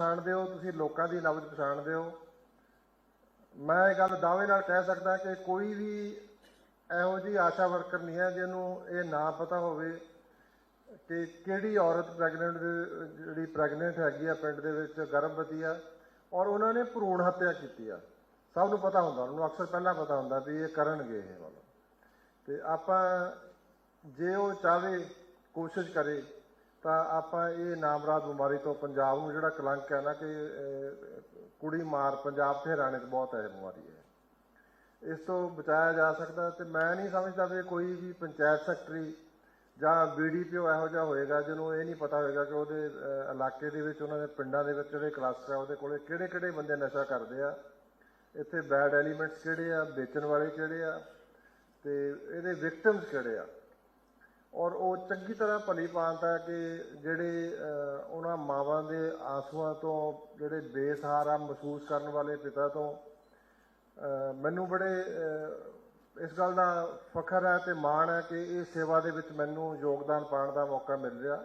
ਪਛਾਣਦੇ ਹੋ ਤੁਸੀਂ ਲੋਕਾਂ ਦੀ ਨਬਜ਼ ਪਛਾਣਦੇ ਹੋ ਮੈਂ ਇਹ ਗੱਲ ਦਾਅਵੇ ਨਾਲ ਕਹਿ ਸਕਦਾ ਕਿ ਕੋਈ ਵੀ ਇਹੋ ਜਿਹੀ ਆਸ਼ਾ ਵਰਕਰ ਨਹੀਂ ਹੈ ਜਿਹਨੂੰ ਇਹ ਨਾ ਪਤਾ ਹੋਵੇ ਕਿ ਕਿਹੜੀ ਔਰਤ ਪ੍ਰੈਗਨੈਂਟ ਜਿਹੜੀ ਪ੍ਰੈਗਨੈਂਟ ਹੈਗੀ ਆ ਪਿੰਡ ਦੇ ਵਿੱਚ, ਗਰਭਵਤੀ ਆ, ਔਰ ਉਹਨਾਂ ਨੇ ਭਰੂਣ ਹੱਤਿਆ ਕੀਤੀ ਆ। ਸਭ ਨੂੰ ਪਤਾ ਹੁੰਦਾ, ਉਹਨਾਂ ਨੂੰ ਅਕਸਰ ਪਹਿਲਾਂ ਪਤਾ ਹੁੰਦਾ ਵੀ ਇਹ ਕਰਨਗੇ ਇਹ ਵਾਲਾ। ਤੇ ਆਪਾਂ ਜੇ ਉਹ ਚਾਹੇ ਕੋਸ਼ਿਸ਼ ਕਰੇ ਤਾਂ ਆਪਾਂ ਇਹ ਨਾਮਰਾਦ ਬਿਮਾਰੀ ਤੋਂ ਪੰਜਾਬ ਨੂੰ ਜਿਹੜਾ ਕਲੰਕ ਹੈ ਨਾ ਕਿ ਕੁੜੀ ਮਾਰ ਪੰਜਾਬ ਤੇ ਹਰਿਆਣੇ 'ਚ ਬਹੁਤ ਹੈ ਬਿਮਾਰੀ ਹੈ। ਇਸ ਤੋਂ ਬਚਾਇਆ ਜਾ ਸਕਦਾ ਤੇ ਮੈਂ ਨਹੀਂ ਸਮਝਦਾ ਵੀ ਕੋਈ ਵੀ ਪੰਚਾਇਤ ਸੈਕਟਰੀ ਜਾਂ ਬੀਡੀਪੀਓ ਇਹੋ ਜਿਹਾ ਹੋਏਗਾ ਜਿਹਨੂੰ ਇਹ ਨਹੀਂ ਪਤਾ ਹੋਏਗਾ ਕਿ ਉਹਦੇ ਇਲਾਕੇ ਦੇ ਵਿੱਚ ਉਹਨਾਂ ਦੇ ਪਿੰਡਾਂ ਦੇ ਵਿੱਚ ਜਿਹੜੇ ਕਲਸਟਰ ਆ ਉਹਦੇ ਕੋਲੇ ਕਿਹੜੇ ਕਿਹੜੇ ਬੰਦੇ ਨਸ਼ਾ ਕਰਦੇ ਆ, ਇੱਥੇ ਬੈਡ ਐਲੀਮੈਂਟਸ ਕਿਹੜੇ ਆ, ਵੇਚਣ ਵਾਲੇ ਕਿਹੜੇ ਆ ਤੇ ਇਹਦੇ ਵਿਕਟਮਸ ਕਿਹੜੇ ਆ। ਔਰ ਉਹ ਚੰਗੀ ਤਰ੍ਹਾਂ ਭਲੀ ਭਾਂਤ ਹੈ ਕਿ ਜਿਹੜੇ ਉਹਨਾਂ ਮਾਵਾਂ ਦੇ ਆਂਸੂਆਂ ਤੋਂ ਜਿਹੜੇ ਬੇਸਹਾਰਾ ਮਹਿਸੂਸ ਕਰਨ ਵਾਲੇ ਪਿਤਾ ਤੋਂ ਮੈਨੂੰ ਬੜੇ ਇਸ ਗੱਲ ਦਾ ਫਖਰ ਹੈ ਤੇ ਮਾਣ ਹੈ ਕਿ ਇਹ ਸੇਵਾ ਦੇ ਵਿੱਚ ਮੈਨੂੰ ਯੋਗਦਾਨ ਪਾਉਣ ਦਾ ਮੌਕਾ ਮਿਲ ਰਿਹਾ।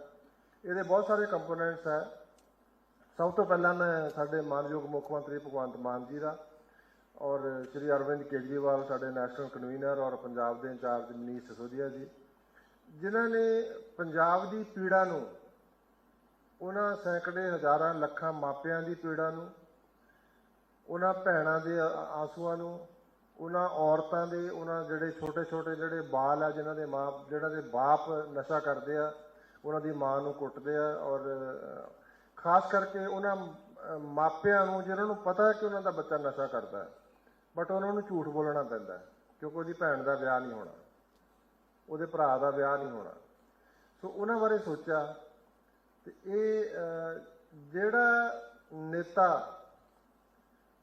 ਇਹਦੇ ਬਹੁਤ ਸਾਰੇ ਕੰਪੋਨੈਂਟਸ ਹੈ। ਸਭ ਤੋਂ ਪਹਿਲਾਂ ਮੈਂ ਸਾਡੇ ਮਾਨਯੋਗ ਮੁੱਖ ਮੰਤਰੀ ਭਗਵੰਤ ਮਾਨ ਜੀ ਦਾ ਔਰ ਸ਼੍ਰੀ ਅਰਵਿੰਦ ਕੇਜਰੀਵਾਲ, ਸਾਡੇ ਨੈਸ਼ਨਲ ਕਨਵੀਨਰ ਔਰ ਪੰਜਾਬ ਦੇ ਇੰਚਾਰਜ ਮਨੀਸ਼ ਸਿਸੋਦੀਆ ਜੀ ਜਿਨ੍ਹਾਂ ਨੇ ਪੰਜਾਬ ਦੀ ਪੀੜਾ ਨੂੰ, ਉਹਨਾਂ ਸੈਂਕੜੇ ਹਜ਼ਾਰਾਂ ਲੱਖਾਂ ਮਾਪਿਆਂ ਦੀ ਪੀੜਾ ਨੂੰ, ਉਹਨਾਂ ਭੈਣਾਂ ਦੇ ਆਸੂਆਂ ਨੂੰ, ਉਹਨਾਂ ਔਰਤਾਂ ਦੇ, ਉਹਨਾਂ ਜਿਹੜੇ ਛੋਟੇ ਛੋਟੇ ਜਿਹੜੇ ਬਾਲ ਆ, ਜਿਨ੍ਹਾਂ ਦੇ ਮਾਂ ਜਿਹੜਾ ਦੇ ਬਾਪ ਨਸ਼ਾ ਕਰਦੇ ਆ, ਉਹਨਾਂ ਦੀ ਮਾਂ ਨੂੰ ਕੁੱਟਦੇ ਆ ਔਰ, ਖਾਸ ਕਰਕੇ ਉਹਨਾਂ, ਮਾਪਿਆਂ ਨੂੰ ਜਿਹਨਾਂ ਨੂੰ ਪਤਾ ਹੈ ਕਿ ਉਹਨਾਂ ਦਾ ਬੱਚਾ ਨਸ਼ਾ ਕਰਦਾ ਹੈ, ਬਟ ਉਹਨਾਂ ਨੂੰ ਝੂਠ ਬੋਲਣਾ ਪੈਂਦਾ ਕਿਉਂਕਿ ਉਹਦੀ ਭੈਣ ਦਾ ਵਿਆਹ ਨਹੀਂ ਹੋਣਾ। ਉਹਦੇ ਭਰਾ ਦਾ ਵਿਆਹ ਨਹੀਂ ਹੋਣਾ। ਸੋ ਉਹਨਾਂ ਬਾਰੇ ਸੋਚਿਆ ਤੇ ਇਹ ਜਿਹੜਾ ਨੇਤਾ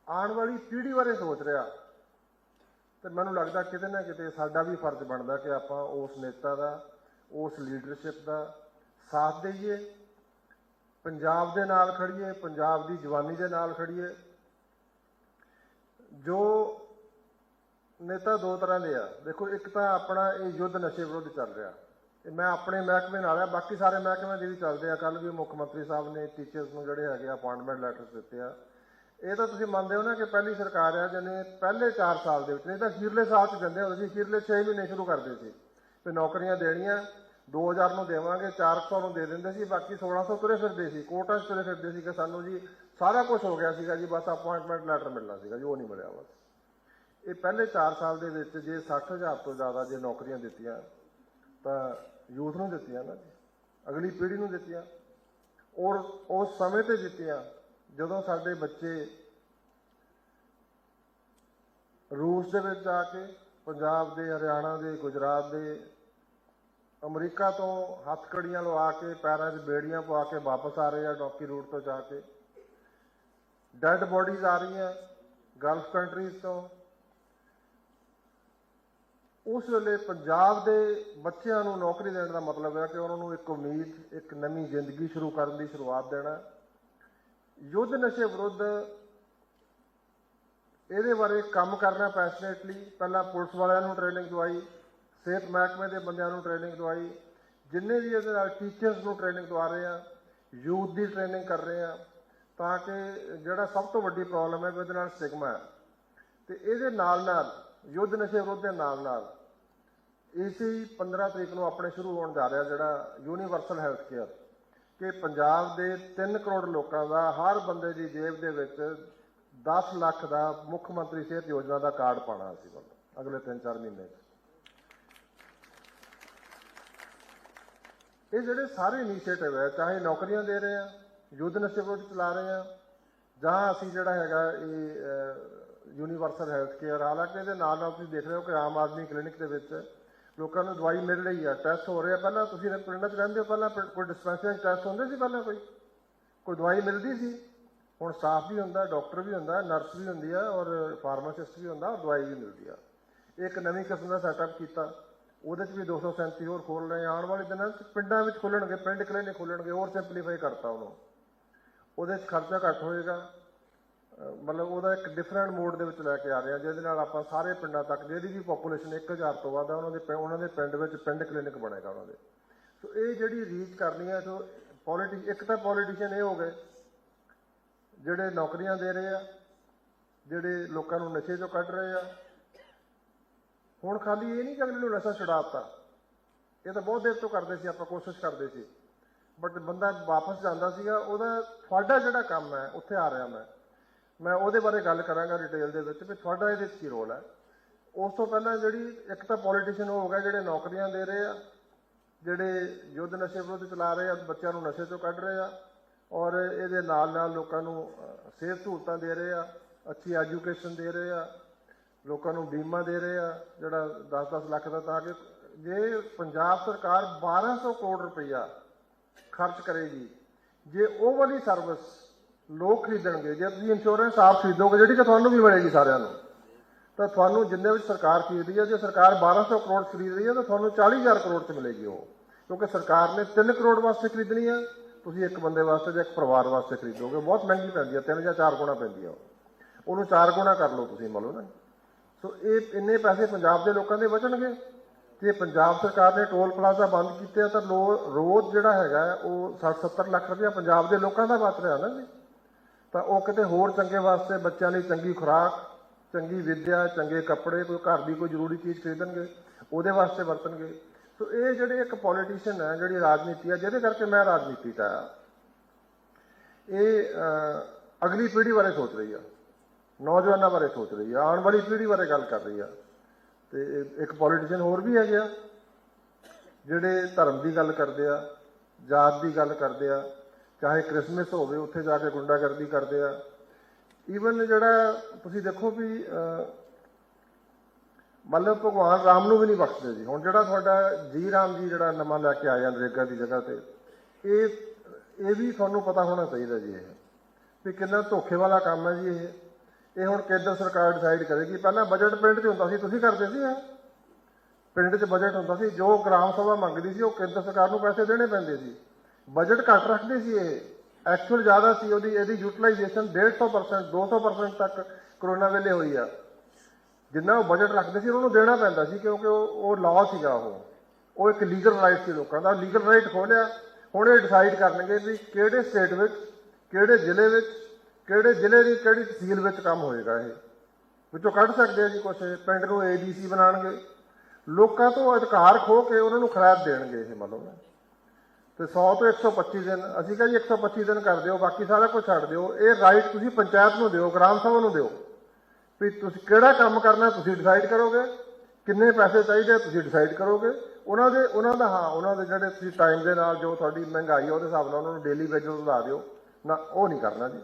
ਆਉਣ ਵਾਲੀ ਪੀੜ੍ਹੀ ਬਾਰੇ ਸੋਚ ਰਿਹਾ, ਤੇ ਮੈਨੂੰ ਲੱਗਦਾ ਕਿਤੇ ਨਾ ਕਿਤੇ ਸਾਡਾ ਵੀ ਫਰਜ਼ ਬਣਦਾ ਕਿ ਆਪਾਂ ਉਸ ਨੇਤਾ ਦਾ, ਉਸ ਲੀਡਰਸ਼ਿਪ ਦਾ ਸਾਥ ਦੇਈਏ। ਪੰਜਾਬ ਦੇ ਨਾਲ ਖੜੀਏ ਪੰਜਾਬ ਦੀ ਜਵਾਨੀ ਦੇ ਨਾਲ ਖੜੀਏ ਜੋ ਨੇਤਾ ਦੋ ਤਰ੍ਹਾਂ ਦੇ ਆ। ਦੇਖੋ, ਇੱਕ ਤਾਂ ਆਪਣਾ ਇਹ ਯੁੱਧ ਨਸ਼ੇ ਵਿਰੁੱਧ ਚੱਲ ਰਿਹਾ। ਇਹ ਮੈਂ ਆਪਣੇ ਮਹਿਕਮੇ ਨਾਲ ਆ, ਬਾਕੀ ਸਾਰੇ ਮਹਿਕਮੇ ਦੇ ਵੀ ਚੱਲਦੇ ਆ। ਕੱਲ ਵੀ ਮੁੱਖ ਮੰਤਰੀ ਸਾਹਿਬ ਨੇ ਟੀਚਰਸ ਨੂੰ ਜਿਹੜੇ ਹੈਗੇ ਅਪਾਇੰਟਮੈਂਟ ਲੈਟਰਸ ਦਿੱਤੇ ਆ। ਇਹ ਤਾਂ ਤੁਸੀਂ ਮੰਨਦੇ ਹੋ ਨਾ ਕਿ ਪਹਿਲੀ ਸਰਕਾਰ ਆ, ਜਿਹਨੇ ਪਹਿਲੇ 4 ਸਾਲ ਦੇ ਵਿੱਚ, ਨਹੀਂ ਤਾਂ ਅਖੀਰਲੇ ਸਾਲ ਚ ਦਿੰਦੇ ਹੁੰਦੇ ਸੀ, ਅਖੀਰਲੇ 6 ਮਹੀਨੇ ਸ਼ੁਰੂ ਕਰਦੇ ਸੀ। ਤੇ ਨੌਕਰੀਆਂ ਦੇਣੀਆਂ 2000 ਨੂੰ ਦੇਵਾਂਗੇ 400 ਨੂੰ ਦੇ ਦਿੰਦੇ ਸੀ, ਬਾਕੀ 1600 ਤੁਰੇ ਫਿਰਦੇ ਸੀ ਕੋਟਾਂ 'ਚ ਤੁਰੇ ਫਿਰਦੇ ਸੀ ਕਿ ਸਾਨੂੰ ਜੀ ਸਾਰਾ ਕੁਝ ਹੋ ਗਿਆ ਸੀਗਾ ਜੀ, ਬਸ ਅਪਾਇੰਟਮੈਂਟ ਲੈਟਰ ਮਿਲਣਾ ਸੀਗਾ ਜੀ, ਉਹ ਨਹੀਂ ਮਿਲਿਆ ਬਸ। ਇਹ ਪਹਿਲੇ 4 ਸਾਲ ਦੇ ਵਿੱਚ ਜੇ 60000 ਤੋਂ ਜ਼ਿਆਦਾ ਜੇ ਨੌਕਰੀਆਂ ਦਿੱਤੀਆਂ, ਤਾਂ ਯੂਥ ਨੂੰ ਦਿੱਤੀਆਂ ਨਾ ਅਗਲੀ ਪੀੜ੍ਹੀ ਨੂੰ ਦਿੱਤੀਆਂ। ਔਰ ਉਸ ਸਮੇਂ ਤੇ ਦਿੱਤੀਆਂ, ਜਦੋਂ ਸਾਡੇ ਬੱਚੇ ਰੂਸ ਦੇ ਵਿੱਚ ਜਾ ਕੇ, ਪੰਜਾਬ ਦੇ, ਹਰਿਆਣਾ ਦੇ, ਗੁਜਰਾਤ ਦੇ, ਅਮਰੀਕਾ ਤੋਂ ਹੱਥਕੜੀਆਂ ਲਵਾ ਕੇ, ਪੈਰਾਂ 'ਚ ਬੇੜੀਆਂ ਪਵਾ ਕੇ ਵਾਪਸ ਆ ਰਹੇ ਆ ਡੌਕੀ ਰੂਟ ਤੋਂ ਜਾ ਕੇ, ਡੈੱਡ ਬੋਡੀਜ਼ ਆ ਰਹੀਆਂ, ਗਲਫ ਕੰਟਰੀਜ਼ ਤੋਂ ਉਸ ਵੇਲੇ ਪੰਜਾਬ ਦੇ ਬੱਚਿਆਂ ਨੂੰ ਨੌਕਰੀ ਦੇਣ ਦਾ ਮਤਲਬ ਹੈ ਕਿ ਉਹਨਾਂ ਨੂੰ ਇੱਕ ਉਮੀਦ, ਇੱਕ ਨਵੀਂ ਜ਼ਿੰਦਗੀ ਸ਼ੁਰੂ ਕਰਨ ਦੀ ਸ਼ੁਰੂਆਤ ਦੇਣਾ ਯੁੱਧ ਨਸ਼ੇ ਵਿਰੁੱਧ ਇਹਦੇ ਬਾਰੇ ਕੰਮ ਕਰਨਾ ਪੈਸ਼ਨੇਟਲੀ ਪਹਿਲਾਂ ਪੁਲਿਸ ਵਾਲਿਆਂ ਨੂੰ ਟ੍ਰੇਨਿੰਗ ਦਵਾਈ, ਸਿਹਤ ਮਹਿਕਮੇ ਦੇ ਬੰਦਿਆਂ ਨੂੰ ਟ੍ਰੇਨਿੰਗ ਦਵਾਈ, ਜਿੰਨੇ ਵੀ ਇਹਦੇ ਨਾਲ ਟੀਚਰਸ ਨੂੰ ਟ੍ਰੇਨਿੰਗ ਦਵਾ ਰਹੇ ਆ, ਯੂਥ ਦੀ ਟ੍ਰੇਨਿੰਗ ਕਰ ਰਹੇ ਆ, ਤਾਂ ਕਿ ਜਿਹੜਾ ਸਭ ਤੋਂ ਵੱਡੀ ਪ੍ਰੋਬਲਮ ਹੈ ਵੀ ਇਹਦੇ ਨਾਲ ਸਿਗਮਾ ਹੈ। ਤੇ ਇਹਦੇ ਨਾਲ ਨਾਲ ਯੁੱਧ ਨਸ਼ੇ ਵਿਰੁੱਧ ਦੇ ਨਾਲ ਨਾਲ ਇਸੇ 15 ਤਰੀਕ ਨੂੰ ਆਪਣੇ ਸ਼ੁਰੂ ਹੋਣ ਜਾ ਰਿਹਾ ਜਿਹੜਾ ਯੂਨੀਵਰਸਲ ਹੈਲਥ ਕੇਅਰ ਕਿ ਪੰਜਾਬ ਦੇ 3 ਕਰੋੜ ਲੋਕਾਂ ਦਾ ਹਰ ਬੰਦੇ ਦੀ ਜੇਬ ਦੇ ਵਿੱਚ 10 ਲੱਖ ਦਾ ਮੁੱਖ ਮੰਤਰੀ ਸਿਹਤ ਯੋਜਨਾ ਦਾ ਕਾਰਡ ਪਾਣਾ ਅਸੀਂ ਵੱਲੋਂ, ਅਗਲੇ 3-4 ਮਹੀਨੇ 'ਚ। ਇਹ ਜਿਹੜੇ ਸਾਰੇ ਇਨੀਸ਼ੀਏਟਿਵ ਹੈ, ਚਾਹੇ ਨੌਕਰੀਆਂ ਦੇ ਰਹੇ ਆ ਯੂਥ ਨਸ਼ੇ ਵਿਰੁੱਧ ਚਲਾ ਰਹੇ ਆ, ਜਾਂ ਅਸੀਂ ਜਿਹੜਾ ਹੈਗਾ ਇਹ ਯੂਨੀਵਰਸਲ ਹੈਲਥ ਕੇਅਰ ਹਾਲਾਂਕਿ ਇਹਦੇ ਨਾਲ ਨਾਲ ਤੁਸੀਂ ਦੇਖ ਰਹੇ ਹੋ ਕਿ ਆਮ ਆਦਮੀ ਕਲੀਨਿਕ ਦੇ ਵਿੱਚ ਲੋਕਾਂ ਨੂੰ ਦਵਾਈ ਮਿਲ ਰਹੀ ਆ ਟੈਸਟ ਹੋ ਰਹੇ ਆ। ਪਹਿਲਾਂ ਤੁਸੀਂ ਪਿੰਡਾਂ 'ਚ ਰਹਿੰਦੇ ਹੋ, ਪਹਿਲਾਂ ਪਿੰ- ਕੋਈ ਡਿਸਪੈਂਸਰੀ 'ਚ ਟੈਸਟ ਹੁੰਦੇ ਸੀ ਪਹਿਲਾਂ ਕੋਈ? ਕੋਈ ਦਵਾਈ ਮਿਲਦੀ ਸੀ? ਹੁਣ ਸਟਾਫ ਵੀ ਹੁੰਦਾ ਡਾਕਟਰ ਵੀ ਹੁੰਦਾ ਨਰਸ ਵੀ ਹੁੰਦੀ ਆ ਔਰ ਫਾਰਮਾਸਿਸਟ ਵੀ ਹੁੰਦਾ, ਔਰ ਦਵਾਈ ਵੀ ਮਿਲਦੀ ਆ। ਇੱਕ ਨਵੀਂ ਕਿਸਮ ਦਾ ਸੈਟਅਪ ਕੀਤਾ। ਉਹਦੇ 'ਚ ਵੀ 237 ਹੋਰ ਖੋਲ ਰਹੇ ਆਉਣ ਵਾਲੇ ਦਿਨਾਂ 'ਚ ਪਿੰਡਾਂ ਵਿੱਚ ਖੋਲਣਗੇ, ਪਿੰਡ ਕਲੀਨਿਕ ਖੋਲਣਗੇ, ਹੋਰ ਸਿੰਪਲੀਫਾਈ ਕਰਤਾ ਉਹਨੂੰ। ਉਹਦੇ 'ਚ ਖਰਚਾ ਘੱਟ ਹੋਏਗਾ। ਮਤਲਬ ਉਹਦਾ ਇੱਕ ਡਿਫਰੈਂਟ ਮੋਡ ਦੇ ਵਿੱਚ ਲੈ ਕੇ ਆ ਰਹੇ ਆ, ਜਿਹਦੇ ਨਾਲ ਆਪਾਂ ਸਾਰੇ ਪਿੰਡਾਂ ਤੱਕ, ਜਿਹਦੀ ਵੀ ਪੋਪੂਲੇਸ਼ਨ 1000 ਤੋਂ ਵੱਧ ਆ, ਉਹਨਾਂ ਦੇ ਪਿੰ- ਉਹਨਾਂ ਦੇ ਪਿੰਡ ਵਿੱਚ ਪਿੰਡ ਕਲੀਨਿਕ ਬਣੇਗਾ ਉਹਨਾਂ ਦੇ। ਸੋ ਇਹ ਜਿਹੜੀ ਰੀਚ ਕਰਨੀ ਹੈ ਸੋ ਪੋਲਿਟਿਕ ਇੱਕ ਤਾਂ ਪੋਲੀਟੀਸ਼ੀਅਨ ਇਹ ਹੋ ਗਏ, ਜਿਹੜੇ ਨੌਕਰੀਆਂ ਦੇ ਰਹੇ ਆ, ਜਿਹੜੇ ਲੋਕਾਂ ਨੂੰ ਨਸ਼ੇ ਤੋਂ ਕੱਢ ਰਹੇ ਆ। ਹੁਣ ਖਾਲੀ ਇਹ ਨਹੀਂ ਕਿ ਅਗਲੇ ਨੂੰ ਨਸ਼ਾ ਛੁਡਾਤਾ, ਇਹ ਤਾਂ ਬਹੁਤ ਦੇਰ ਤੋਂ ਕਰਦੇ ਸੀ, ਆਪਾਂ ਕੋਸ਼ਿਸ਼ ਕਰਦੇ ਸੀ। ਬਟ ਬੰਦਾ ਵਾਪਸ ਜਾਂਦਾ ਸੀਗਾ, ਉਹਦਾ ਤੁਹਾਡਾ ਜਿਹੜਾ ਕੰਮ ਹੈ, ਉੱਥੇ ਆ ਰਿਹਾ ਮੈਂ। ਮੈਂ ਉਹਦੇ ਬਾਰੇ ਗੱਲ ਕਰਾਂਗਾ ਡਿਟੇਲ ਦੇ ਵਿੱਚ ਵੀ ਤੁਹਾਡਾ ਇਹਦੇ ਵਿੱਚ ਕੀ ਰੋਲ ਹੈ। ਉਸ ਤੋਂ ਪਹਿਲਾਂ ਜਿਹੜੀ ਇੱਕ ਤਾਂ ਪੋਲੀਟੀਸ਼ੀਅਨ ਹੋ ਗਿਆ ਜਿਹੜੇ ਨੌਕਰੀਆਂ ਦੇ ਰਹੇ ਆ, ਜਿਹੜੇ ਯੁੱਧ ਨਸ਼ੇ ਵਿਰੁੱਧ ਚਲਾ ਰਹੇ ਆ, ਬੱਚਿਆਂ ਨੂੰ ਨਸ਼ੇ ਤੋਂ ਕੱਢ ਰਹੇ ਆ ਔਰ ਇਹਦੇ ਨਾਲ ਨਾਲ ਲੋਕਾਂ ਨੂੰ ਸਿਹਤ ਸਹੂਲਤਾਂ ਦੇ ਰਹੇ ਆ, ਅੱਛੀ ਐਜੂਕੇਸ਼ਨ ਦੇ ਰਹੇ ਆ, ਲੋਕਾਂ ਨੂੰ ਬੀਮਾ ਦੇ ਰਹੇ ਆ, ਜਿਹੜਾ 10-10 ਲੱਖ ਦਾ ਤਾਂ ਕਿ ਜੇ ਪੰਜਾਬ ਸਰਕਾਰ 1200 ਕਰੋੜ ਰੁਪਈਆ ਖਰਚ ਕਰੇਗੀ, ਜੇ ਉਹ ਵਾਲੀ ਸਰਵਿਸ ਲੋਕ ਖਰੀਦਣਗੇ। ਜੇ ਤੁਸੀਂ ਇੰਸ਼ੋਰੈਂਸ ਆਪ ਖਰੀਦੋਗੇ, ਜਿਹੜੀ ਕਿ ਤੁਹਾਨੂੰ ਵੀ ਮਿਲੇਗੀ ਸਾਰਿਆਂ ਨੂੰ। ਤਾਂ ਤੁਹਾਨੂੰ ਜਿੰਨੇ ਵਿੱਚ ਸਰਕਾਰ ਖਰੀਦਦੀ ਹੈ, ਜੇ ਸਰਕਾਰ 1200 ਕਰੋੜ ਖਰੀਦ ਰਹੀ ਹੈ, ਤਾਂ ਤੁਹਾਨੂੰ 40000 ਕਰੋੜ ਚ ਮਿਲੇਗੀ ਉਹ। ਕਿਉਂਕਿ ਸਰਕਾਰ ਨੇ 3 ਕਰੋੜ ਵਾਸਤੇ ਖਰੀਦਣੀ ਹੈ, ਤੁਸੀਂ ਇੱਕ ਬੰਦੇ ਵਾਸਤੇ ਜਾਂ ਇੱਕ ਪਰਿਵਾਰ ਵਾਸਤੇ ਖਰੀਦੋਗੇ। ਬਹੁਤ ਮਹਿੰਗੀ ਪੈਂਦੀ ਹੈ, ਤਿੰਨ ਜਾਂ ਚਾਰ ਗੁਣਾ ਪੈਂਦੀ ਹੈ ਉਹ। ਉਹਨੂੰ ਚਾਰ ਗੁਣਾ ਕਰ ਲਓ ਤੁਸੀਂ, ਮੰਨ ਲਓ ਨਾ। ਸੋ ਇਹ ਇੰਨੇ ਪੈਸੇ ਪੰਜਾਬ ਦੇ ਲੋਕਾਂ ਦੇ ਬਚਣਗੇ। ਜੇ ਪੰਜਾਬ ਸਰਕਾਰ ਨੇ ਟੋਲ ਪਲਾਜ਼ਾ ਬੰਦ ਕੀਤੇ ਤਾਂ ਲੋ- ਰੋਜ਼ ਜਿਹੜਾ ਹੈਗਾ, ਉਹ 60-70 ਲੱਖ ਰੁਪਇਆ ਪੰਜਾਬ ਦੇ ਲੋਕਾਂ ਦਾ ਬਚ ਰਿਹਾ ਨਾ ਜੀ। ਤਾਂ ਉਹ ਕਿਤੇ ਹੋਰ ਚੰਗੇ ਵਾਸਤੇ ਬੱਚਿਆਂ ਲਈ ਚੰਗੀ ਖੁਰਾਕ, ਚੰਗੀ ਵਿੱਦਿਆ, ਚੰਗੇ ਕੱਪੜੇ, ਕੋਈ ਘਰ ਦੀ ਕੋਈ ਜ਼ਰੂਰੀ ਚੀਜ਼ ਖਰੀਦਣਗੇ, ਉਹਦੇ ਵਾਸਤੇ ਵਰਤਣਗੇ। ਸੋ ਇਹ ਜਿਹੜੇ ਇੱਕ ਪੋਲੀਟੀਸ਼ੀਅਨ ਹੈ, ਜਿਹੜੀ ਰਾਜਨੀਤੀ ਹੈ, ਜਿਹਦੇ ਕਰਕੇ ਮੈਂ ਰਾਜਨੀਤੀ 'ਚ ਆਇਆ। ਇਹ ਅਗਲੀ ਪੀੜ੍ਹੀ ਬਾਰੇ ਸੋਚ ਰਹੀ ਆ। ਨੌਜਵਾਨਾਂ ਬਾਰੇ ਸੋਚ ਰਹੀ ਆ। ਆਉਣ ਵਾਲੀ ਪੀੜ੍ਹੀ ਬਾਰੇ ਗੱਲ ਕਰ ਰਹੀ ਆ। ਤੇ ਇੱਕ ਪੋਲੀਟੀਸ਼ੀਅਨ ਹੋਰ ਵੀ ਹੈਗੇ ਆ, ਜਿਹੜੇ ਧਰਮ ਦੀ ਗੱਲ ਕਰਦੇ ਆ, ਜਾਤ ਦੀ ਗੱਲ ਕਰਦੇ ਆ ਚਾਹੇ ਕ੍ਰਿਸਮਸ ਹੋਵੇ, ਉੱਥੇ ਜਾ ਕੇ ਗੁੰਡਾਗਰਦੀ ਕਰਦੇ ਆ। ਈਵਨ ਜਿਹੜਾ ਤੁਸੀਂ ਦੇਖੋ ਵੀ ਮਤਲਬ ਭਗਵਾਨ ਰਾਮ ਨੂੰ ਵੀ ਨਹੀਂ ਬਖਸ਼ਦੇ ਜੀ। ਹੁਣ ਜਿਹੜਾ ਤੁਹਾਡਾ ਜੀ ਰਾਮ ਜੀ ਜਿਹੜਾ ਨਵਾਂ ਲੈ ਕੇ ਆਇਆ ਨਰੇਗਾ ਦੀ ਜਗ੍ਹਾ ਤੇ, ਇਹ ਇਹ ਵੀ ਤੁਹਾਨੂੰ ਪਤਾ ਹੋਣਾ ਚਾਹੀਦਾ ਜੀ ਇਹ। ਵੀ ਕਿੰਨਾ ਧੋਖੇ ਵਾਲਾ ਕੰਮ ਹੈ ਜੀ ਇਹ। ਇਹ ਹੁਣ ਕੇਂਦਰ ਸਰਕਾਰ ਡਿਸਾਈਡ ਕਰੇਗੀ। ਪਹਿਲਾਂ ਬਜਟ ਪਿੰਡ 'ਚ ਹੁੰਦਾ ਸੀ, ਤੁਸੀਂ ਕਰਦੇ ਸੀ ਇਹ? ਪਿੰਡ 'ਚ ਬਜਟ ਹੁੰਦਾ ਸੀ। ਜੋ ਗ੍ਰਾਮ ਸਭਾ ਮੰਗਦੀ ਸੀ, ਉਹ ਕੇਂਦਰ ਸਰਕਾਰ ਨੂੰ ਪੈਸੇ ਦੇਣੇ ਪੈਂਦੇ ਸੀ। ਬਜਟ ਘੱਟ ਰੱਖਦੇ ਸੀ ਇਹ। ਐਕਚੁਅਲ ਜ਼ਿਆਦਾ ਸੀ, ਉਹਦੀ, ਇਹਦੀ ਯੂਟਿਲਾਈਜੇਸ਼ਨ 150% 200% ਤੱਕ ਕਰੋਨਾ ਵੇਲੇ ਹੋਈ ਆ। ਜਿੰਨਾ ਉਹ ਬਜਟ ਰੱਖਦੇ ਸੀ, ਉਹਨਾਂ ਨੂੰ ਦੇਣਾ ਪੈਂਦਾ ਸੀ, ਕਿਉਂਕਿ ਉਹ ਉਹ ਲਾਅ ਸੀਗਾ ਉਹ। ਉਹ ਇੱਕ ਲੀਗਲ ਰਾਈਟ ਸੀ ਲੋਕਾਂ ਦਾ। ਲੀਗਲ ਰਾਈਟ ਖੋਲਿਆ। ਹੁਣ ਇਹ ਡਿਸਾਈਡ ਕਰਨਗੇ ਵੀ ਕਿਹੜੇ ਸਟੇਟ ਵਿੱਚ, ਕਿਹੜੇ ਜ਼ਿਲ੍ਹੇ ਵਿੱਚ, ਕਿਹੜੇ ਜ਼ਿਲ੍ਹੇ ਦੀ ਕਿਹੜੀ ਤਹਿਸੀਲ ਵਿੱਚ ਕੰਮ ਹੋਏਗਾ ਇਹ। ਵਿੱਚੋਂ ਕੱਢ ਸਕਦੇ ਆ ਜੀ ਕੁਛ। ਪਿੰਡ ਨੂੰ ਏਡੀਸੀ ਬਣਾਉਣਗੇ। ਲੋਕਾਂ ਤੋਂ ਅਧਿਕਾਰ ਖੋ ਕੇ ਉਹਨਾਂ ਨੂੰ ਖਰਾਬ ਦੇਣਗੇ ਇਹ ਮਤਲਬ। ਨਾ ਤੇ 100 ਤੋਂ 125 ਦਿਨ, ਅਸੀਂ ਕਹਾਂ ਜੀ 125 ਦਿਨ ਕਰ ਦਿਓ, ਬਾਕੀ ਸਾਰਾ ਕੁਝ ਛੱਡ ਦਿਓ। ਇਹ ਰਾਈਟ ਤੁਸੀਂ ਪੰਚਾਇਤ ਨੂੰ ਦਿਓ, ਗ੍ਰਾਮ ਸਭਾ ਨੂੰ ਦਿਓ। ਵੀ ਤੁਸੀਂ ਕਿਹੜਾ ਕੰਮ ਕਰਨਾ ਤੁਸੀਂ ਡਿਸਾਈਡ ਕਰੋਗੇ। ਕਿੰਨੇ ਪੈਸੇ ਚਾਹੀਦੇ ਤੁਸੀਂ ਡਿਸਾਈਡ ਕਰੋਗੇ। ਉਹਨਾਂ ਦੇ, ਉਹਨਾਂ ਦਾ ਹਾਂ, ਉਹਨਾਂ ਦੇ ਜਿਹੜੇ ਤੁਸੀਂ ਟਾਈਮ ਦੇ ਨਾਲ ਜੋ ਤੁਹਾਡੀ ਮਹਿੰਗਾਈ ਉਹਦੇ ਹਿਸਾਬ ਨਾਲ ਉਹਨਾਂ ਨੂੰ ਡੇਲੀ ਵੇਜਸ ਵਧਾ ਦਿਓ। ਨਾ, ਉਹ ਨਹੀਂ ਕਰਨਾ ਜੀ।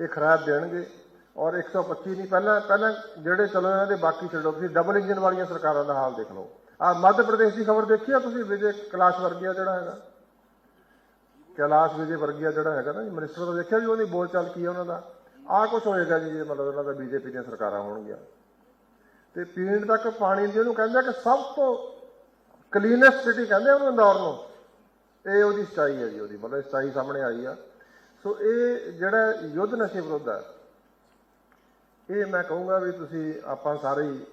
ਇਹ ਖਰਾਬ ਦੇਣਗੇ। ਔਰ 125 ਨਹੀਂ, ਪਹਿਲਾਂ ਪਹਿਲਾਂ ਜਿਹੜੇ, ਚਲੋ ਇਹਨਾਂ ਦੇ ਬਾਕੀ ਛੱਡੋ, ਤੁਸੀਂ ਡਬਲ ਇੰਜਨ ਵਾਲੀਆਂ ਸਰਕਾਰਾਂ ਦਾ ਹਾਲ ਦੇਖ ਲਓ। ਆ ਮੱਧ ਪ੍ਰਦੇਸ਼ ਦੀ ਖਬਰ ਦੇਖੀ ਆ ਤੁਸੀਂ? ਵਿਜੇ ਕੈਲਾਸ਼ ਵਰਗੀਆ ਜਿਹੜਾ ਹੈਗਾ। ਕੈਲਾਸ਼ ਵਿਜੇ ਵਰਗੀਆ ਜਿਹੜਾ ਹੈਗਾ ਨਾ ਜੀ ਮਿਨਿਸਟਰ ਦਾ ਦੇਖਿਆ ਵੀ ਉਹਦੀ ਬੋਲਚਾਲ ਕੀ ਹੈ ਉਹਨਾਂ ਦਾ? ਆਹ ਕੁਝ ਹੋਏਗਾ ਜੀ, ਜੇ ਮਤਲਬ ਉਹਨਾਂ ਦਾ ਬੀਜੇਪੀ ਦੀਆਂ ਸਰਕਾਰਾਂ ਹੋਣਗੀਆਂ। ਤੇ ਪੀਣ ਤੱਕ ਪਾਣੀ ਦੀ ਉਹਨੂੰ ਕਹਿੰਦੇ ਆ ਕਿ ਸਭ ਤੋਂ ਕਲੀਨੈਸਟ ਸਿਟੀ ਕਹਿੰਦੇ ਉਹਨੂੰ ਇੰਦੌਰ ਨੂੰ। ਇਹ ਉਹਦੀ ਸਚਾਈ ਹੈ ਜੀ, ਉਹਦੀ ਮਤਲਬ ਸਚਾਈ ਸਾਹਮਣੇ ਆਈ ਆ। ਸੋ ਇਹ ਜਿਹੜਾ ਯੁੱਧ ਨਸ਼ੇ ਵਿਰੁੱਧ ਹੈ ਇਹ ਮੈਂ ਕਹੂੰਗਾ ਵੀ ਤੁਸੀਂ ਆਪਾਂ ਸਾਰੇ ਹੀ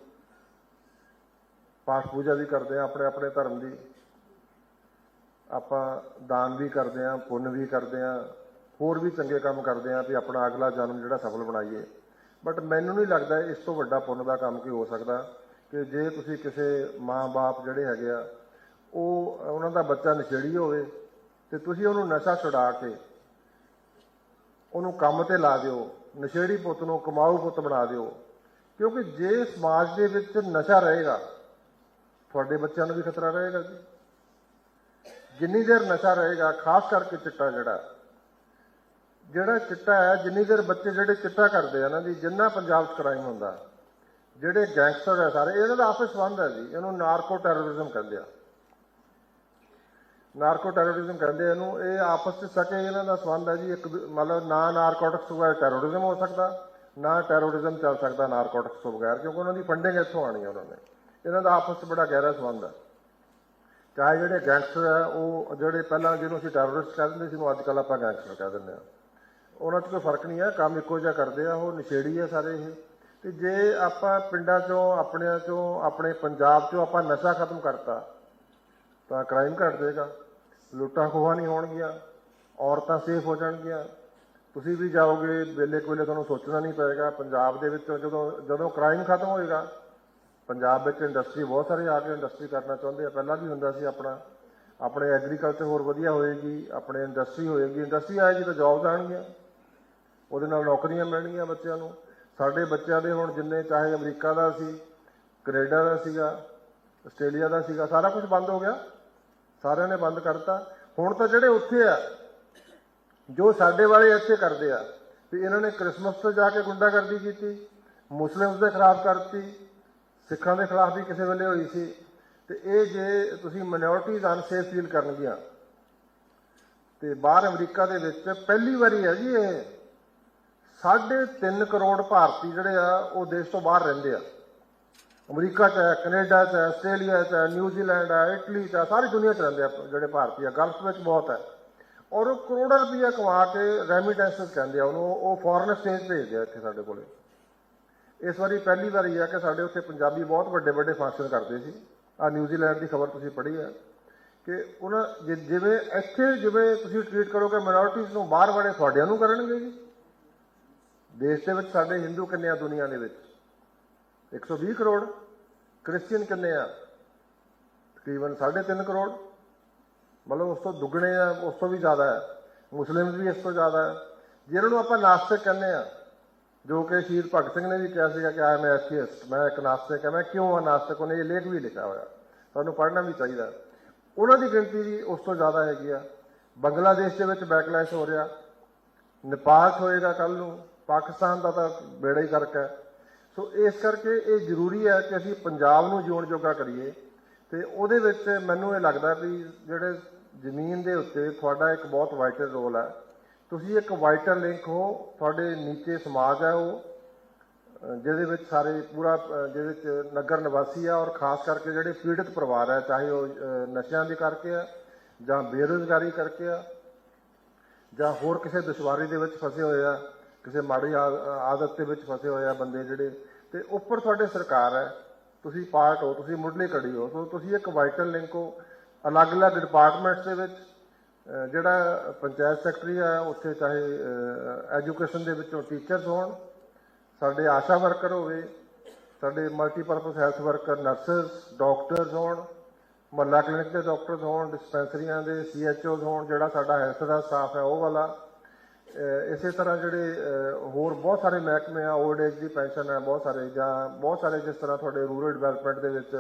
ਪਾਠ ਪੂਜਾ ਵੀ ਕਰਦੇ ਆ, ਆਪਣੇ ਆਪਣੇ ਧਰਮ ਦੀ। ਆਪਾਂ ਦਾਨ ਵੀ ਕਰਦੇ ਆ, ਪੁੰਨ ਵੀ ਕਰਦੇ ਆ, ਹੋਰ ਵੀ ਚੰਗੇ ਕੰਮ ਕਰਦੇ ਆ ਵੀ ਆਪਣਾ ਅਗਲਾ ਜਨਮ ਜਿਹੜਾ ਸਫਲ ਬਣਾਈਏ। ਬਟ ਮੈਨੂੰ ਨਹੀਂ ਲੱਗਦਾ ਇਸ ਤੋਂ ਵੱਡਾ ਪੁੰਨ ਦਾ ਕੰਮ ਕੀ ਹੋ ਸਕਦਾ ਕਿ ਜੇ ਤੁਸੀਂ ਕਿਸੇ ਮਾਂ-ਬਾਪ ਜਿਹੜੇ ਹੈਗੇ ਆ, ਉਹ, ਉਹਨਾਂ ਦਾ ਬੱਚਾ ਨਸ਼ੇੜੀ ਹੋਵੇ ਤੇ ਤੁਸੀਂ ਉਹਨੂੰ ਨਸ਼ਾ ਛੁਡਾ ਕੇ ਉਹਨੂੰ ਕੰਮ ਤੇ ਲਾ ਦਿਓ, ਨਸ਼ੇੜੀ ਪੁੱਤ ਨੂੰ ਕਮਾਊ ਪੁੱਤ ਬਣਾ ਦਿਓ। ਕਿਉਂਕਿ ਜੇ ਸਮਾਜ ਦੇ ਵਿੱਚ ਨਸ਼ਾ ਰਹੇਗਾ ਤੁਹਾਡੇ ਬੱਚਿਆਂ ਨੂੰ ਵੀ ਖਤਰਾ ਰਹੇਗਾ ਜੀ। ਜਿੰਨੀ ਦੇਰ ਨਸ਼ਾ ਰਹੇਗਾ, ਖਾਸ ਕਰਕੇ ਚਿੱਟਾ ਜਿਹੜਾ ਜਿਹੜਾ ਚਿੱਟਾ ਹੈ, ਜਿੰਨੀ ਦੇਰ ਬੱਚੇ ਜਿਹੜੇ ਚਿੱਟਾ ਕਰਦੇ ਆ ਨਾ ਜੀ, ਜਿੰਨਾ ਪੰਜਾਬ 'ਚ ਕ੍ਰਾਈਮ ਹੁੰਦਾ, ਜਿਹੜੇ ਗੈਂਗਸਟਰ ਹੈ ਸਾਰੇ, ਇਹਨਾਂ ਦਾ ਆਪਸ ਸੰਬੰਧ ਹੈ ਜੀ। ਇਹਨੂੰ ਨਾਰਕੋ ਟੈਰਰਿਜ਼ਮ ਕਹਿੰਦੇ ਆ। ਨਾਰਕੋ ਟੈਰਰਿਜ਼ਮ ਕਹਿੰਦੇ ਇਹਨੂੰ, ਇਹ ਆਪਸ ਵਿੱਚ ਸਕੇ, ਇਹਨਾਂ ਦਾ ਸੰਬੰਧ ਹੈ ਜੀ। ਇੱਕ ਦੂ- ਮਤਲਬ ਨਾ ਨਾਰਕੋਟਿਕਸ ਤੋਂ ਬਗੈਰ ਟੈਰਰਿਜ਼ਮ ਹੋ ਸਕਦਾ, ਨਾ ਟੈਰਰਿਜ਼ਮ ਚੱਲ ਸਕਦਾ ਨਾਰਕੋਟਿਕਸ ਤੋਂ ਬਗੈਰ, ਕਿਉਂਕਿ ਉਹਨਾਂ ਦੀ ਫੰਡਿੰਗ ਇੱਥੋਂ ਆਣੀ ਹੈ ਉਹਨਾਂ ਨੇ। ਇਹਨਾਂ ਦਾ ਆਪਸ ਵਿੱਚ ਬੜਾ ਗਹਿਰਾ ਸੰਬੰਧ ਹੈ। ਚਾਹੇ ਜਿਹੜੇ ਗੈਂਗਸਟਰ ਹੈ, ਉਹ ਜਿਹੜੇ ਪਹਿਲਾਂ ਜਿਹਨੂੰ ਅਸੀਂ ਟੈਰਰਿਸਟ ਕਹਿ ਦਿੰਦੇ ਸੀ ਨੂੰ ਅੱਜ ਕੱਲ੍ਹ ਆਪਾਂ ਗੈਂਗਸਟਰ ਕਹਿ ਦਿੰਦੇ ਆ ਉਹਨਾਂ 'ਚ ਕੋਈ ਫ਼ਰਕ ਨਹੀਂ ਆ ਕੰਮ ਇੱਕੋ ਜਿਹਾ ਕਰਦੇ ਆ, ਉਹ ਨਸ਼ੇੜੀ ਆ ਸਾਰੇ ਇਹ। ਤੇ ਜੇ ਆਪਾਂ ਪਿੰਡਾਂ 'ਚੋਂ, ਆਪਣਿਆਂ 'ਚੋਂ, ਆਪਣੇ ਪੰਜਾਬ 'ਚੋਂ ਆਪਾਂ ਨਸ਼ਾ ਖਤਮ ਕਰਤਾ, ਤਾਂ ਕ੍ਰਾਈਮ ਘਟ ਜਾਏਗਾ। ਲੁੱਟਾਂ ਖੋਹਾਂ ਨਹੀਂ ਹੋਣਗੀਆਂ, ਔਰਤਾਂ ਸੇਫ ਹੋ ਜਾਣਗੀਆਂ। ਤੁਸੀਂ ਵੀ ਜਾਓਗੇ ਵੇਲੇ ਕੋਲੇ ਤੁਹਾਨੂੰ ਸੋਚਣਾ ਨਹੀਂ ਪਏਗਾ, ਪੰਜਾਬ ਦੇ ਵਿੱਚ ਜਦੋਂ ਜਦੋਂ ਕ੍ਰਾਈਮ ਖਤਮ ਹੋਏਗਾ ਪੰਜਾਬ ਵਿੱਚ ਇੰਡਸਟਰੀ ਬਹੁਤ ਸਾਰੇ ਆ ਕੇ ਇੰਡਸਟਰੀ ਕਰਨਾ ਚਾਹੁੰਦੇ ਆ। ਪਹਿਲਾਂ ਵੀ ਹੁੰਦਾ ਸੀ ਆਪਣਾ। ਆਪਣੇ ਐਗਰੀਕਲਚਰ ਹੋਰ ਵਧੀਆ ਹੋਏਗੀ, ਆਪਣੇ ਇੰਡਸਟਰੀ ਹੋਏਗੀ। ਇੰਡਸਟਰੀ ਆਏਗੀ ਤਾਂ ਜੌਬ ਆਣਗੀਆਂ। ਉਹਦੇ ਨਾਲ ਨੌਕਰੀਆਂ ਮਿਲਣਗੀਆਂ ਬੱਚਿਆਂ ਨੂੰ। ਸਾਡੇ ਬੱਚਿਆਂ ਦੇ ਹੁਣ ਜਿੰਨੇ ਚਾਹੇ ਅਮਰੀਕਾ ਦਾ ਸੀ, ਕੈਨੇਡਾ ਦਾ ਸੀਗਾ, ਆਸਟ੍ਰੇਲੀਆ ਦਾ ਸੀਗਾ, ਸਾਰਾ ਕੁਝ ਬੰਦ ਹੋ ਗਿਆ। ਸਾਰਿਆਂ ਨੇ ਬੰਦ ਕਰਤਾ। ਹੁਣ ਤਾਂ ਜਿਹੜੇ ਉੱਥੇ ਆ, ਜੋ ਸਾਡੇ ਵਾਲੇ ਇੱਥੇ ਕਰਦੇ ਆ, ਵੀ ਇਹਨਾਂ ਨੇ ਕ੍ਰਿਸਮਸ ਤੇ ਜਾ ਕੇ ਗੁੰਡਾਗਰਦੀ ਕੀਤੀ, ਮੁਸਲਿਮਸ ਦੇ ਖਿਲਾਫ ਕਰਤੀ ਸਿੱਖਾਂ ਦੇ ਖਿਲਾਫ ਵੀ ਕਿਸੇ ਵੇਲੇ ਹੋਈ ਸੀ। ਤੇ ਇਹ ਜੇ ਤੁਸੀਂ ਮਿਨੋਰਟੀਜ਼ ਅਨਸੇਫ ਫੀਲ ਕਰਨਗੀਆਂ, ਤੇ ਬਾਹਰ ਅਮਰੀਕਾ ਦੇ ਵਿੱਚ ਪਹਿਲੀ ਵਾਰੀ ਹੈ ਜੀ ਇਹ। ਸਾਢੇ 3 ਕਰੋੜ ਭਾਰਤੀ ਜਿਹੜੇ ਆ, ਉਹ ਦੇਸ਼ ਤੋਂ ਬਾਹਰ ਰਹਿੰਦੇ ਆ। ਅਮਰੀਕਾ ਚ ਹੈ, ਕੈਨੇਡਾ ਚ ਹੈ, ਆਸਟ੍ਰੇਲੀਆ ਚ ਹੈ ਨਿਊਜ਼ੀਲੈਂਡ ਹੈ, ਇਟਲੀ ਚ ਹੈ, ਸਾਰੀ ਦੁਨੀਆ ਚ ਰਹਿੰਦੇ ਆ ਜਿਹੜੇ ਭਾਰਤੀ ਆ। ਗਲਫ ਵਿੱਚ ਬਹੁਤ ਹੈ। ਔਰ ਉਹ ਕਰੋੜਾਂ ਰੁਪਈਆ ਕਮਾ ਕੇ ਰੈਮਿਟੈਂਸਸ ਕਹਿੰਦੇ ਆ ਉਹਨੂੰ, ਉਹ ਫੋਰਨ ਐਕਸਚੇਂਜ ਭੇਜਦੇ ਆ ਇੱਥੇ ਸਾਡੇ ਕੋਲੇ। ਇਸ ਵਾਰੀ ਪਹਿਲੀ ਵਾਰੀ ਆ ਕਿ ਸਾਡੇ ਉੱਥੇ ਪੰਜਾਬੀ ਬਹੁਤ ਵੱਡੇ ਵੱਡੇ ਫੰਕਸ਼ਨ ਕਰਦੇ ਸੀ। ਆ ਨਿਊਜ਼ੀਲੈਂਡ ਦੀ ਖਬਰ ਤੁਸੀਂ ਪੜ੍ਹੀ ਹੈ ਕਿ ਉਹਨਾਂ ਜਿ- ਜਿਵੇਂ ਇੱਥੇ ਜਿਵੇਂ ਤੁਸੀਂ ਟ੍ਰੀਟ ਕਰੋਗੇ ਮਿਨੋਰਟੀਜ਼ ਨੂੰ ਬਾਹਰ ਵਾਲੇ ਤੁਹਾਡਿਆਂ ਨੂੰ ਕਰਨਗੇ ਜੀ। ਦੇਸ਼ ਦੇ ਵਿੱਚ ਸਾਡੇ ਹਿੰਦੂ ਕਿੰਨੇ ਆ ਦੁਨੀਆ ਦੇ ਵਿੱਚ? 120 ਕਰੋੜ। ਕ੍ਰਿਸਚੀਅਨ ਕਿੰਨੇ ਆ? ਤਕਰੀਬਨ 3.5 ਕਰੋੜ। ਮਤਲਬ ਉਸ ਤੋਂ ਦੁੱਗਣੇ ਆ, ਉਸ ਤੋਂ ਵੀ ਜ਼ਿਆਦਾ ਹੈ ਮੁਸਲਿਮ ਵੀ ਇਸ ਤੋਂ ਜ਼ਿਆਦਾ ਹੈ ਜਿਹਨਾਂ ਨੂੰ ਆਪਾਂ ਨਾਸਤਿਕ ਕਹਿੰਦੇ ਆ ਜੋ ਕਿ ਸ਼ਹੀਦ ਭਗਤ ਸਿੰਘ ਨੇ ਵੀ ਕਿਹਾ ਸੀਗਾ ਕਿ ਆਈ ਐਮ ਐਥੀਸਟ ਮੈਂ ਇੱਕ ਨਾਸਤਿਕ ਹਾਂ, ਮੈਂ ਕਿਉਂ ਆ ਨਾਸਤਿਕ? ਉਹਨੇ ਇਹ ਲੇਖ ਵੀ ਲਿਖਿਆ ਹੋਇਆ। ਤੁਹਾਨੂੰ ਪੜ੍ਹਨਾ ਵੀ ਚਾਹੀਦਾ। ਉਹਨਾਂ ਦੀ ਗਿਣਤੀ ਵੀ ਉਸ ਤੋਂ ਜ਼ਿਆਦਾ ਹੈਗੀ ਆ। ਬੰਗਲਾਦੇਸ਼ ਦੇ ਵਿੱਚ ਬੈਕਲੈਸ਼ ਹੋ ਰਿਹਾ। ਨੇਪਾਲ ਹੋਏਗਾ ਕੱਲ ਨੂੰ। ਪਾਕਿਸਤਾਨ ਦਾ ਤਾਂ ਬੇੜਾ ਹੀ ਕਰਕ ਹੈ। ਸੋ ਇਸ ਕਰਕੇ ਇਹ ਜ਼ਰੂਰੀ ਹੈ ਕਿ ਅਸੀਂ ਪੰਜਾਬ ਨੂੰ ਜਿਉਣ ਜੋਗਾ ਕਰੀਏ। ਤੇ ਉਹਦੇ ਵਿੱਚ ਮੈਨੂੰ ਇਹ ਲੱਗਦਾ ਵੀ ਜਿਹੜੇ ਜ਼ਮੀਨ ਦੇ ਉੱਤੇ ਤੁਹਾਡਾ ਇੱਕ ਬਹੁਤ ਵਾਈਟਲ ਰੋਲ ਹੈ। ਤੁਸੀਂ ਇੱਕ ਵਾਈਟਲ ਲਿੰਕ ਹੋ, ਤੁਹਾਡੇ ਨੀਚੇ ਸਮਾਜ ਹੈ ਉਹ ਜਿਹਦੇ ਵਿੱਚ ਸਾਰੇ ਪੂਰਾ ਜਿਹਦੇ ਵਿੱਚ ਨਗਰ ਨਿਵਾਸੀ ਆ ਔਰ ਖਾਸ ਕਰਕੇ ਜਿਹੜੇ ਪੀੜਤ ਪਰਿਵਾਰ ਹੈ, ਚਾਹੇ ਉਹ ਨਸ਼ਿਆਂ ਦੇ ਕਰਕੇ ਆ, ਜਾਂ ਬੇਰੁਜ਼ਗਾਰੀ ਕਰਕੇ ਆ, ਜਾਂ ਹੋਰ ਕਿਸੇ ਦੁਸ਼ਵਾਰੀ ਦੇ ਵਿੱਚ ਫਸੇ ਹੋਏ ਆ, ਕਿਸੇ ਮਾੜੀ ਆ- ਆਦਤ ਦੇ ਵਿੱਚ ਫਸੇ ਹੋਏ ਆ ਬੰਦੇ ਜਿਹੜੇ, ਤੇ ਉੱਪਰ ਤੁਹਾਡੇ ਸਰਕਾਰ ਹੈ, ਤੁਸੀਂ ਪਾਰਟ ਹੋ, ਤੁਸੀਂ ਮੁੱਢਲੀ ਕੜੀ ਹੋ, ਸੋ ਤੁਸੀਂ ਇੱਕ ਵਾਈਟਲ ਲਿੰਕ ਹੋ, ਅਲੱਗ-ਅਲੱਗ ਡਿਪਾਰਟਮੈਂਟਸ ਦੇ ਵਿੱਚ ਜਿਹੜਾ ਪੰਚਾਇਤ ਸੈਕਟਰੀ ਆ, ਉੱਥੇ ਚਾਹੇ ਐਜੂਕੇਸ਼ਨ ਦੇ ਵਿੱਚੋਂ ਟੀਚਰਸ ਹੋਣ, ਸਾਡੇ ਆਸ਼ਾ ਵਰਕਰ ਹੋਵੇ, ਸਾਡੇ multipurpose health worker nurses doctors ਹੋਣ, ਮਹੱਲਾ ਕਲੀਨਿਕ ਦੇ ਡਾਕਟਰਸ ਹੋਣ ਡਿਸਪੈਂਸਰੀਆਂ ਦੇ ਸੀਐਚਓਜ਼ ਹੋਣ, ਜਿਹੜਾ ਸਾਡਾ ਹੈਲਥ ਦਾ ਸਟਾਫ ਹੈ, ਉਹ ਵਾਲਾ। ਇਸੇ ਤਰ੍ਹਾਂ ਜਿਹੜੇ ਹੋਰ ਬਹੁਤ ਸਾਰੇ ਮਹਿਕਮੇ ਆ 올ਡ ਏਜ ਦੀ ਪੈਨਸ਼ਨ ਹੈ, ਬਹੁਤ ਸਾਰੇ, ਜਾਂ ਬਹੁਤ ਸਾਰੇ ਜਿਸ ਤਰ੍ਹਾਂ ਤੁਹਾਡੇ ਰੂਰਲ ਡਿਵੈਲਪਮੈਂਟ ਦੇ ਵਿੱਚ,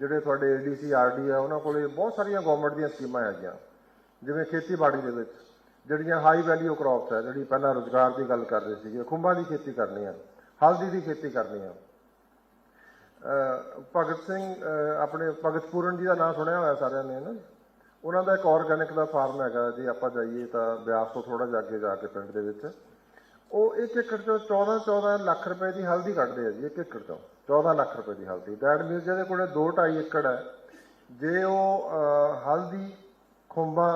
ਜਿਹੜੇ ਤੁਹਾਡੇ ਏਡੀਸੀ ਆਰਡੀ ਆ, ਉਹਨਾਂ ਕੋਲੇ ਬਹੁਤ ਸਾਰੀਆਂ ਗਵਰਨਮੈਂਟ ਦੀਆਂ ਸਕੀਮਾਂ ਹੈਗੀਆਂ। ਜਿਵੇਂ ਖੇਤੀਬਾੜੀ ਦੇ ਵਿੱਚ, ਜਿਹੜੀਆਂ ਹਾਈ ਵੈਲਿਊ ਕ੍ਰੌਪਸ ਹੈ ਜਿਹੜੀ ਪਹਿਲਾਂ ਰੋਜ਼ਗਾਰ ਦੀ ਗੱਲ ਕਰ ਰਹੇ ਸੀਗੇ, ਖੁੰਬਾਂ ਦੀ ਖੇਤੀ ਕਰਨੀ ਆ, ਹਲਦੀ ਦੀ ਖੇਤੀ ਕਰਨੀ ਆ। ਭਗਤ ਸਿੰਘ ਆਪਣੇ ਭਗਤ ਪੂਰਨ ਜੀ ਦਾ ਨਾਮ ਸੁਣਿਆ ਹੋਇਆ ਸਾਰਿਆਂ ਨੇ ਨਾ ਉਹਨਾਂ ਦਾ ਇੱਕ ਆਰਗੈਨਿਕ ਦਾ ਫਾਰਮ ਹੈਗਾ, ਜੇ ਆਪਾਂ ਜਾਈਏ ਤਾਂ ਬਿਆਸ ਤੋਂ ਥੋੜਾ ਜਿਹਾ ਅੱਗੇ ਜਾ ਕੇ ਪਿੰਡ ਦੇ ਵਿੱਚ। ਉਹ ਇੱਕ ਏਕੜ ਚੋਂ 14 14 ਲੱਖ ਰੁਪਏ ਦੀ ਹਲਦੀ ਕੱਢਦੇ ਆ ਜੀ, ਇੱਕ ਏਕੜ ਤੋਂ 14 ਲੱਖ ਰੁਪਏ ਦੀ ਹਲਦੀ। ਦੈਟ ਮੀਨਸ ਜਿਹਦੇ ਕੋਲੇ 2 2.5 ਏਕੜ ਹੈ, ਜੇ ਉਹ ਹਲਦੀ ਖੁੰਬਾਂ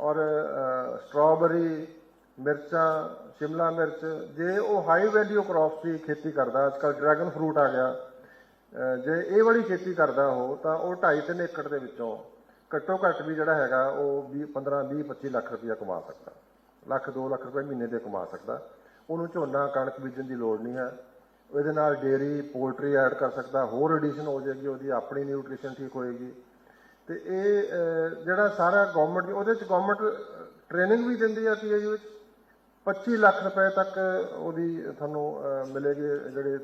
ਔਰ ਸਟ੍ਰਾਬੇਰੀ, ਮਿਰਚਾਂ, ਸ਼ਿਮਲਾ ਮਿਰਚ, ਜੇ ਉਹ ਹਾਈ ਵੈਲਿਊ ਕ੍ਰੌਪਸ ਦੀ ਖੇਤੀ ਕਰਦਾ ਅੱਜਕੱਲ ਡਰੈਗਨ ਫਰੂਟ ਆ ਗਿਆ ਜੇ ਇਹ ਵਾਲੀ ਖੇਤੀ ਕਰਦਾ ਉਹ, ਤਾਂ ਉਹ 2.5 3 ਏਕੜ ਦੇ ਵਿੱਚੋਂ ਘੱਟੋ ਘੱਟ ਵੀ ਜਿਹੜਾ ਹੈਗਾ, ਉਹ 20 15 20 25 ਲੱਖ ਰੁਪਇਆ ਕਮਾ ਸਕਦਾ। ਲੱਖ 2 ਲੱਖ ਰੁਪਏ ਮਹੀਨੇ ਦੇ ਕਮਾ ਸਕਦਾ। ਉਹਨੂੰ ਝੋਨਾ, ਕਣਕ ਬੀਜਣ ਦੀ ਲੋੜ ਨਹੀਂ ਹੈ। ਇਹਦੇ ਨਾਲ ਡੇਰੀ ਪੋਲਟਰੀ ਐਡ ਕਰ ਸਕਦਾ, ਹੋਰ ਐਡੀਸ਼ਨ ਹੋ ਜਾਏਗੀ, ਉਹਦੀ ਆਪਣੀ ਨਿਊਟ੍ਰੀਸ਼ਨ ਠੀਕ ਹੋਏਗੀ। ਤੇ ਇਹ ਜਿਹੜਾ ਸਾਰਾ ਗਵਰਨਮੈਂਟ ਉਹਦੇ ਚ ਗਵਰਨਮੈਂਟ ਟ੍ਰੇਨਿੰਗ ਵੀ ਦਿੰਦੀ ਆ ਪੀਏਯੂ ਵਿੱਚ। 25 ਲੱਖ ਰੁਪਏ ਤੱਕ ਉਹਦੀ ਤੁਹਾਨੂੰ ਅਹ, ਮਿਲੇਗੀ ਜਿਹੜੇ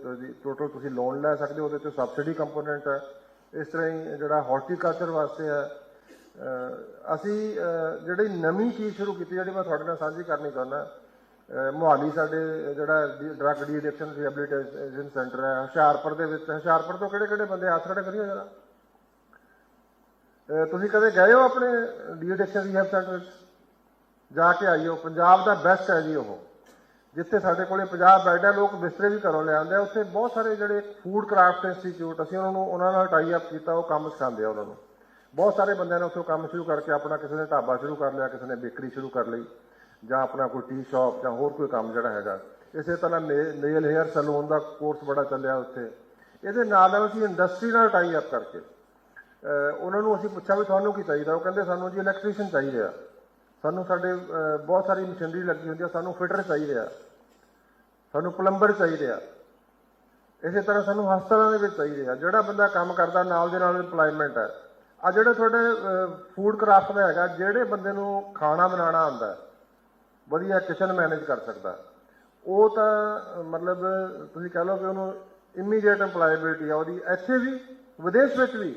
ਟੋਟਲ ਤੁਸੀਂ ਲੋਨ ਲੈ ਸਕਦੇ ਹੋ ਉਹਦੇ ਚ ਸਬਸਿਡੀ ਕੰਪੋਨੈਂਟ ਹੈ ਇਸ ਤਰ੍ਹਾਂ ਹੀ ਜਿਹੜਾ ਹਾਰਟੀਕਲਚਰ ਵਾਸਤੇ ਹੈ ਅਸੀਂ ਜਿਹੜੀ ਨਵੀਂ ਚੀਜ਼ ਸ਼ੁਰੂ ਕੀਤੀ ਜਿਹੜੀ ਮੈਂ ਤੁਹਾਡੇ ਨਾਲ ਸਾਂਝੀ ਕਰਨੀ ਚਾਹੁੰਦਾ ਮੋਹਾਲੀ ਸਾਡੇ ਜਿਹੜਾ drug de addiction rehabilitation centre ਹੈ ਹੁਸ਼ਿਆਰਪੁਰ ਦੇ ਵਿੱਚ ਹੁਸ਼ਿਆਰਪੁਰ ਤੋਂ ਕਿਹੜੇ ਕਿਹੜੇ ਬੰਦੇ ਹੱਥ ਖੜੇ ਕਰਿਓ ਜਰਾ? ਤੁਸੀਂ ਕਦੇ ਗਏ ਹੋ ਆਪਣੇ ਡੀ ਐਡਿਕਸ਼ਨ ਰਿਹੈਬ ਸੈਂਟਰ ਵਿੱਚ? ਜਾ ਕੇ ਆਈਓ ਪੰਜਾਬ ਦਾ ਬੈਸਟ ਹੈ ਜੀ ਉਹ। ਜਿੱਥੇ ਸਾਡੇ ਕੋਲੇ 50 ਬੈੱਡ ਹੈ, ਲੋਕ ਬਿਸਤਰੇ ਵੀ ਘਰੋਂ ਲਿਆਉਂਦੇ ਆ। ਉੱਥੇ ਬਹੁਤ ਸਾਰੇ ਜਿਹੜੇ ਫੂਡ ਕਰਾਫਟ ਇੰਸਟੀਚਿਊਟ ਅਸੀਂ ਉਹਨਾਂ ਨੂੰ, ਉਹਨਾਂ ਨਾਲ ਟਾਈ ਅਪ ਕੀਤਾ, ਉਹ ਕੰਮ ਸਿਖਾਉਂਦੇ ਆ ਉਹਨਾਂ ਨੂੰ। ਬਹੁਤ ਸਾਰੇ ਬੰਦਿਆਂ ਨੇ ਉੱਥੋਂ ਕੰਮ ਸ਼ੁਰੂ ਕਰਕੇ ਆਪਣਾ ਕਿਸੇ ਨੇ ਢਾਬਾ ਸ਼ੁਰੂ ਕਰ ਲਿਆ, ਕਿਸੇ ਨੇ ਬੇਕਰੀ ਸ਼ੁਰੂ ਕਰ ਲਈ, ਜਾਂ ਆਪਣਾ ਕੋਈ ਟੀ ਸ਼ਾਪ ਜਾਂ ਹੋਰ ਕੋਈ ਕੰਮ ਜਿਹੜਾ ਹੈਗਾ। ਇਸੇ ਤਰ੍ਹਾਂ ਨੇਲ ਹੇਅਰ ਸੈਲੂਨ ਦਾ ਕੋਰਸ ਬੜਾ ਚੱਲਿਆ ਉੱਥੇ। ਇਹਦੇ ਨਾਲ ਨਾਲ ਅਸੀਂ ਇੰਡਸਟਰੀ ਨਾਲ ਟਾਈ ਅਪ ਕਰਕੇ ਉਹਨਾਂ ਨੂੰ ਅਸੀਂ ਪੁੱਛਿਆ ਵੀ ਤੁਹਾਨੂੰ ਕੀ ਚਾਹੀਦਾ? ਉਹ ਕਹਿੰਦੇ ਸਾਨੂੰ ਜੀ ਇਲੈਕਟ੍ਰੀਸ਼ੀਅਨ ਚਾਹੀਦੇ ਆ। ਸਾਨੂੰ ਸਾਡੇ ਬਹੁਤ ਸਾਰੀ ਮਸ਼ੀਨਰੀ ਲੱਗੀ ਹੁੰਦੀ ਆ, ਸਾਨੂੰ ਫਿਟਰ ਚਾਹੀਦੇ ਆ। ਸਾਨੂੰ ਪਲੰਬਰ ਚਾਹੀਦੇ ਆ। ਇਸੇ ਤਰ੍ਹਾਂ ਸਾਨੂੰ ਹਸਪਤਾਲਾਂ ਦੇ ਵਿੱਚ ਚਾਹੀਦੇ ਆ। ਜਿਹੜਾ ਬੰਦਾ ਕੰਮ ਕਰਦਾ, ਨਾਲ ਦੇ ਨਾਲ EMPLOYMENT ਹੈ ਆ ਜਿਹੜਾ ਤੁਹਾਡੇ ਫੂਡ ਕਰਾਫਟ ਦਾ ਹੈਗਾ, ਜਿਹੜੇ ਬੰਦੇ ਨੂੰ ਖਾਣਾ ਬਣਾਉਣਾ ਆਉਂਦਾ, ਵਧੀਆ ਕਿਚਨ ਮੈਨੇਜ ਕਰ ਸਕਦਾ। ਉਹ ਤਾਂ, ਮਤਲਬ ਤੁਸੀਂ ਕਹਿ ਲਓ ਕਿ ਉਹਨੂੰ ਇਮੀਡੀਏਟ EMPLOYABILTY ਆ, ਉਹਦੀ ਇੱਥੇ ਵੀ, ਵਿਦੇਸ਼ ਵਿੱਚ ਵੀ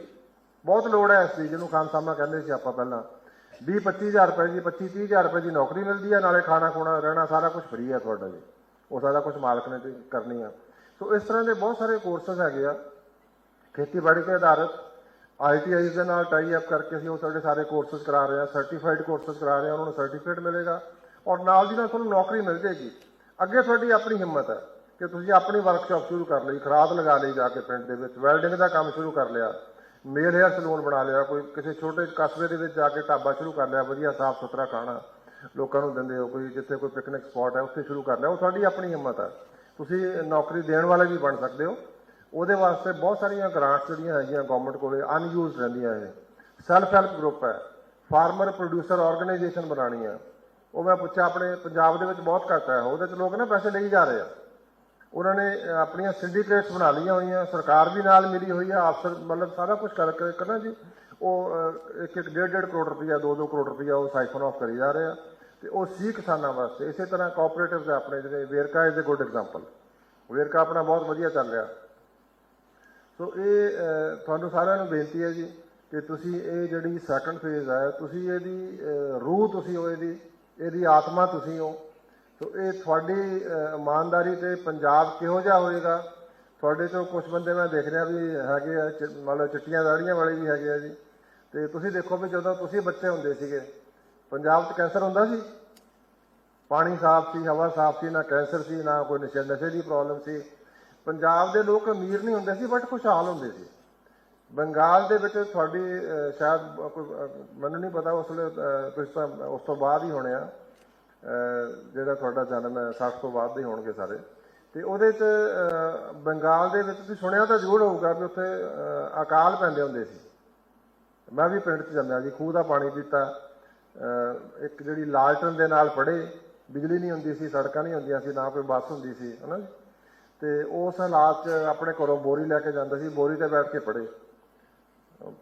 ਬਹੁਤ ਲੋੜ ਹੈ ਇਸ ਦੀ ਜਿਹਨੂੰ ਖਾਨ ਸਾਹਮਣਾ ਕਹਿੰਦੇ ਸੀ ਆਪਾਂ ਪਹਿਲਾਂ। 20 25000 ਰੁਪਏ ਦੀ 25 30000 ਰੁਪਏ ਦੀ ਨੌਕਰੀ ਮਿਲਦੀ ਹੈ ਨਾਲੇ ਖਾਣਾ ਖੋਣਾ, ਰਹਿਣਾ ਸਾਰਾ ਕੁਝ ਫ੍ਰੀ ਹੈ ਤੁਹਾਡਾ ਜੀ। ਉਹ ਸਾਰਾ ਕੁਝ ਮਾਲਕ ਨੇ ਕਰਨੀ ਆ। ਸੋ ਇਸ ਤਰ੍ਹਾਂ ਦੇ ਬਹੁਤ ਸਾਰੇ ਕੋਰਸਸ ਹੈਗੇ ਆ। ਖੇਤੀਬਾੜੀ ਤੇ ਆਧਾਰਿਤ। ਆਈਟੀਆਈ ਦੇ ਨਾਲ ਟਾਈ ਅਪ ਕਰਕੇ ਅਸੀਂ ਉਹ ਸਾਡੇ ਸਾਰੇ ਕੋਰਸਸ ਕਰਾ ਰਹੇ ਹਾਂ ਸਰਟੀਫਾਈਡ ਕੋਰਸਸ ਕਰਾ ਰਹੇ ਹਾਂ ਉਹਨਾਂ ਨੂੰ ਸਰਟੀਫਿਕੇਟ ਮਿਲੇਗਾ। ਔਰ ਨਾਲ ਦੀ ਨਾਲ ਤੁਹਾਨੂੰ ਨੌਕਰੀ ਮਿਲ ਜੇਗੀ ਅੱਗੇ ਤੁਹਾਡੀ ਆਪਣੀ ਹਿੰਮਤ ਹੈ ਕਿ ਤੁਸੀਂ ਆਪਣੀ ਵਰਕਸ਼ਾਪ ਸ਼ੁਰੂ ਕਰ ਲਈ, ਖਰਾਦ ਲਗਾ ਲਈ ਜਾ ਕੇ ਪਿੰਡ ਦੇ ਵਿੱਚ। ਵੈਲਡਿੰਗ ਦਾ ਕੰਮ ਸ਼ੁਰੂ ਕਰ ਲਿਆ। ਮੇਲ ਹੇਅਰ ਸਲੂਨ ਬਣਾ ਲਿਆ, ਕੋਈ ਕਿਸੇ ਛੋਟੇ ਕਸਬੇ ਦੇ ਵਿੱਚ ਜਾ ਕੇ ਢਾਬਾ ਸ਼ੁਰੂ ਕਰ ਲਿਆ, ਵਧੀਆ ਸਾਫ਼ ਸੁਥਰਾ ਖਾਣਾ ਲੋਕਾਂ ਨੂੰ ਦਿੰਦੇ ਹੋ, ਕੋਈ ਜਿੱਥੇ ਕੋਈ ਪਿਕਨਿਕ ਸਪਾਟ ਹੈ, ਉੱਥੇ ਸ਼ੁਰੂ ਕਰ ਲਿਆ, ਉਹ ਤੁਹਾਡੀ ਆਪਣੀ ਹਿੰਮਤ ਹੈ। ਤੁਸੀਂ ਨੌਕਰੀ ਦੇਣ ਵਾਲੇ ਵੀ ਬਣ ਸਕਦੇ ਹੋ। ਉਹਦੇ ਵਾਸਤੇ ਬਹੁਤ ਸਾਰੀਆਂ ਗ੍ਰਾਂਟਸ ਜਿਹੜੀਆਂ ਹੈਗੀਆਂ ਗਵਰਨਮੈਂਟ ਕੋਲੇ ਅਨਯੂਜ਼ਡ ਰਹਿੰਦੀਆਂ ਇਹ। ਸੈਲਫ ਹੈਲਪ ਗਰੁੱਪ ਹੈ। ਫਾਰਮਰ ਪ੍ਰੋਡਿਊਸਰ ਆਰਗੇਨਾਈਜੇਸ਼ਨ ਬਣਾਣੀ ਹੈ। ਉਹ ਮੈਂ ਪੁੱਛਿਆ, ਆਪਣੇ ਪੰਜਾਬ ਦੇ ਵਿੱਚ ਬਹੁਤ ਘੱਟ ਹੈ, ਉਹਦੇ ਚ ਲੋਕ ਨਾ ਪੈਸੇ ਲਈ ਜਾ ਰਹੇ ਆ। ਉਹਨਾਂ ਨੇ ਆਪਣੀਆਂ ਸਿੰਡੀਕੇਟਸ ਬਣਾ ਲਈਆਂ ਹੋਈਆਂ, ਸਰਕਾਰ ਵੀ ਨਾਲ ਮਿਲੀ ਹੋਈ ਆ, ਅਫਸਰ ਮਤਲਬ ਸਾਰਾ ਕੁਝ ਕਰ ਕਰ ਕਰਨਾ ਜੀ। ਉਹ ਇੱਕ ਇੱਕ ਡੇਢ ਡੇਢ ਕਰੋੜ ਰੁਪਈਆ, ਦੋ ਦੋ ਕਰੋੜ ਰੁਪਈਆ ਉਹ ਸਾਈਫਨ ਆਫ ਕਰੀ ਜਾ ਰਹੇ ਆ। ਤੇ ਉਹ ਸੀ ਕਿਸਾਨਾਂ ਵਾਸਤੇ, ਇਸੇ ਤਰ੍ਹਾਂ ਕੋਆਪਰੇਟਿਵਸ ਆਪਣੇ ਜਿਹੜੇ, Verka is a good example Verka ਆਪਣਾ ਬਹੁਤ ਵਧੀਆ ਚੱਲ ਰਿਹਾ। ਸੋ ਇਹ ਤੁਹਾਨੂੰ ਸਾਰਿਆਂ ਨੂੰ ਬੇਨਤੀ ਹੈ ਜੀ ਕਿ ਤੁਸੀਂ ਇਹ ਜਿਹੜੀ ਸੈਕੰਡ ਫੇਜ਼ ਹੈ ਤੁਸੀਂ ਇਹਦੀ ਰੂਹ ਤੁਸੀਂ ਹੋ, ਇਹਦੀ ਇਹਦੀ ਆਤਮਾ ਤੁਸੀਂ ਹੋ। ਸੋ ਇਹ ਤੁਹਾਡੀ ਇਮਾਨਦਾਰੀ ਤੇ ਪੰਜਾਬ ਕਿਹੋ ਜਿਹਾ ਹੋਏਗਾ? ਤੁਹਾਡੇ ਤੋਂ ਕੁਝ ਬੰਦੇ ਮੈਂ ਦੇਖ ਰਿਹਾ ਵੀ ਹੈਗੇ ਆ ਚ- ਮਤਲਬ ਚਿੱਟੀਆਂ ਦਾੜੀਆਂ ਵਾਲੇ ਵੀ ਹੈਗੇ ਆ ਜੀ। ਤੇ ਤੁਸੀਂ ਦੇਖੋ ਵੀ ਜਦੋਂ ਤੁਸੀਂ ਬੱਚੇ ਹੁੰਦੇ ਸੀਗੇ ਪੰਜਾਬ 'ਚ ਕੈਂਸਰ ਹੁੰਦਾ ਸੀ? ਪਾਣੀ ਸਾਫ਼ ਸੀ ਹਵਾ ਸਾਫ਼ ਸੀ ਨਾ ਕੈਂਸਰ ਸੀ ਨਾ ਕੋਈ ਨਸ਼ੇ ਨਸ਼ੇ ਦੀ ਪ੍ਰੋਬਲਮ ਸੀ। ਪੰਜਾਬ ਦੇ ਲੋਕ ਅਮੀਰ ਨਹੀਂ ਹੁੰਦੇ ਸੀ ਬਟ ਖੁਸ਼ਹਾਲ ਹੁੰਦੇ ਸੀ। ਬੰਗਾਲ ਦੇ ਵਿੱਚ ਤੁਹਾਡੀ ਸ਼ਾਇਦ ਮੈਨੂੰ ਨਹੀਂ ਪਤਾ ਉਸ ਵੇਲੇ ਅਹ, ਕੁਛ ਤਾਂ ਉਸ ਤੋਂ ਬਾਅਦ ਹੀ ਹੋਣੇ ਆ। ਜਿਹੜਾ ਤੁਹਾਡਾ ਜਨਮ ਹੈ 60 ਤੋਂ ਬਾਅਦ ਦੇ ਹੋਣਗੇ ਸਾਰੇ। ਤੇ ਉਹਦੇ ਚ ਬੰਗਾਲ ਦੇ ਵਿੱਚ ਤੁਸੀਂ ਸੁਣਿਆ ਤਾਂ ਜ਼ਰੂਰ ਹੋਊਗਾ ਵੀ ਉੱਥੇ ਅਕਾਲ ਪੈਂਦੇ ਹੁੰਦੇ ਸੀ। ਮੈਂ ਵੀ ਪਿੰਡ 'ਚ ਜਾਂਦਾ ਜੀ, ਖੂਹ ਦਾ ਪਾਣੀ ਪੀਤਾ। ਇੱਕ ਜਿਹੜੀ ਲਾਲਟਨ ਦੇ ਨਾਲ ਪੜੇ ਬਿਜਲੀ ਨਹੀਂ ਹੁੰਦੀ ਸੀ, ਸੜਕਾਂ ਨਹੀਂ ਹੁੰਦੀਆਂ ਸੀ, ਨਾ ਕੋਈ ਬੱਸ ਹੁੰਦੀ ਸੀ, ਹਨਾ ਜੀ। ਤੇ ਉਸ ਹਾਲਾਤ 'ਚ ਆਪਣੇ ਘਰੋਂ ਬੋਰੀ ਲੈ ਕੇ ਜਾਂਦਾ ਸੀ, ਬੋਰੀ ਤੇ ਬੈਠ ਕੇ ਪੜੇ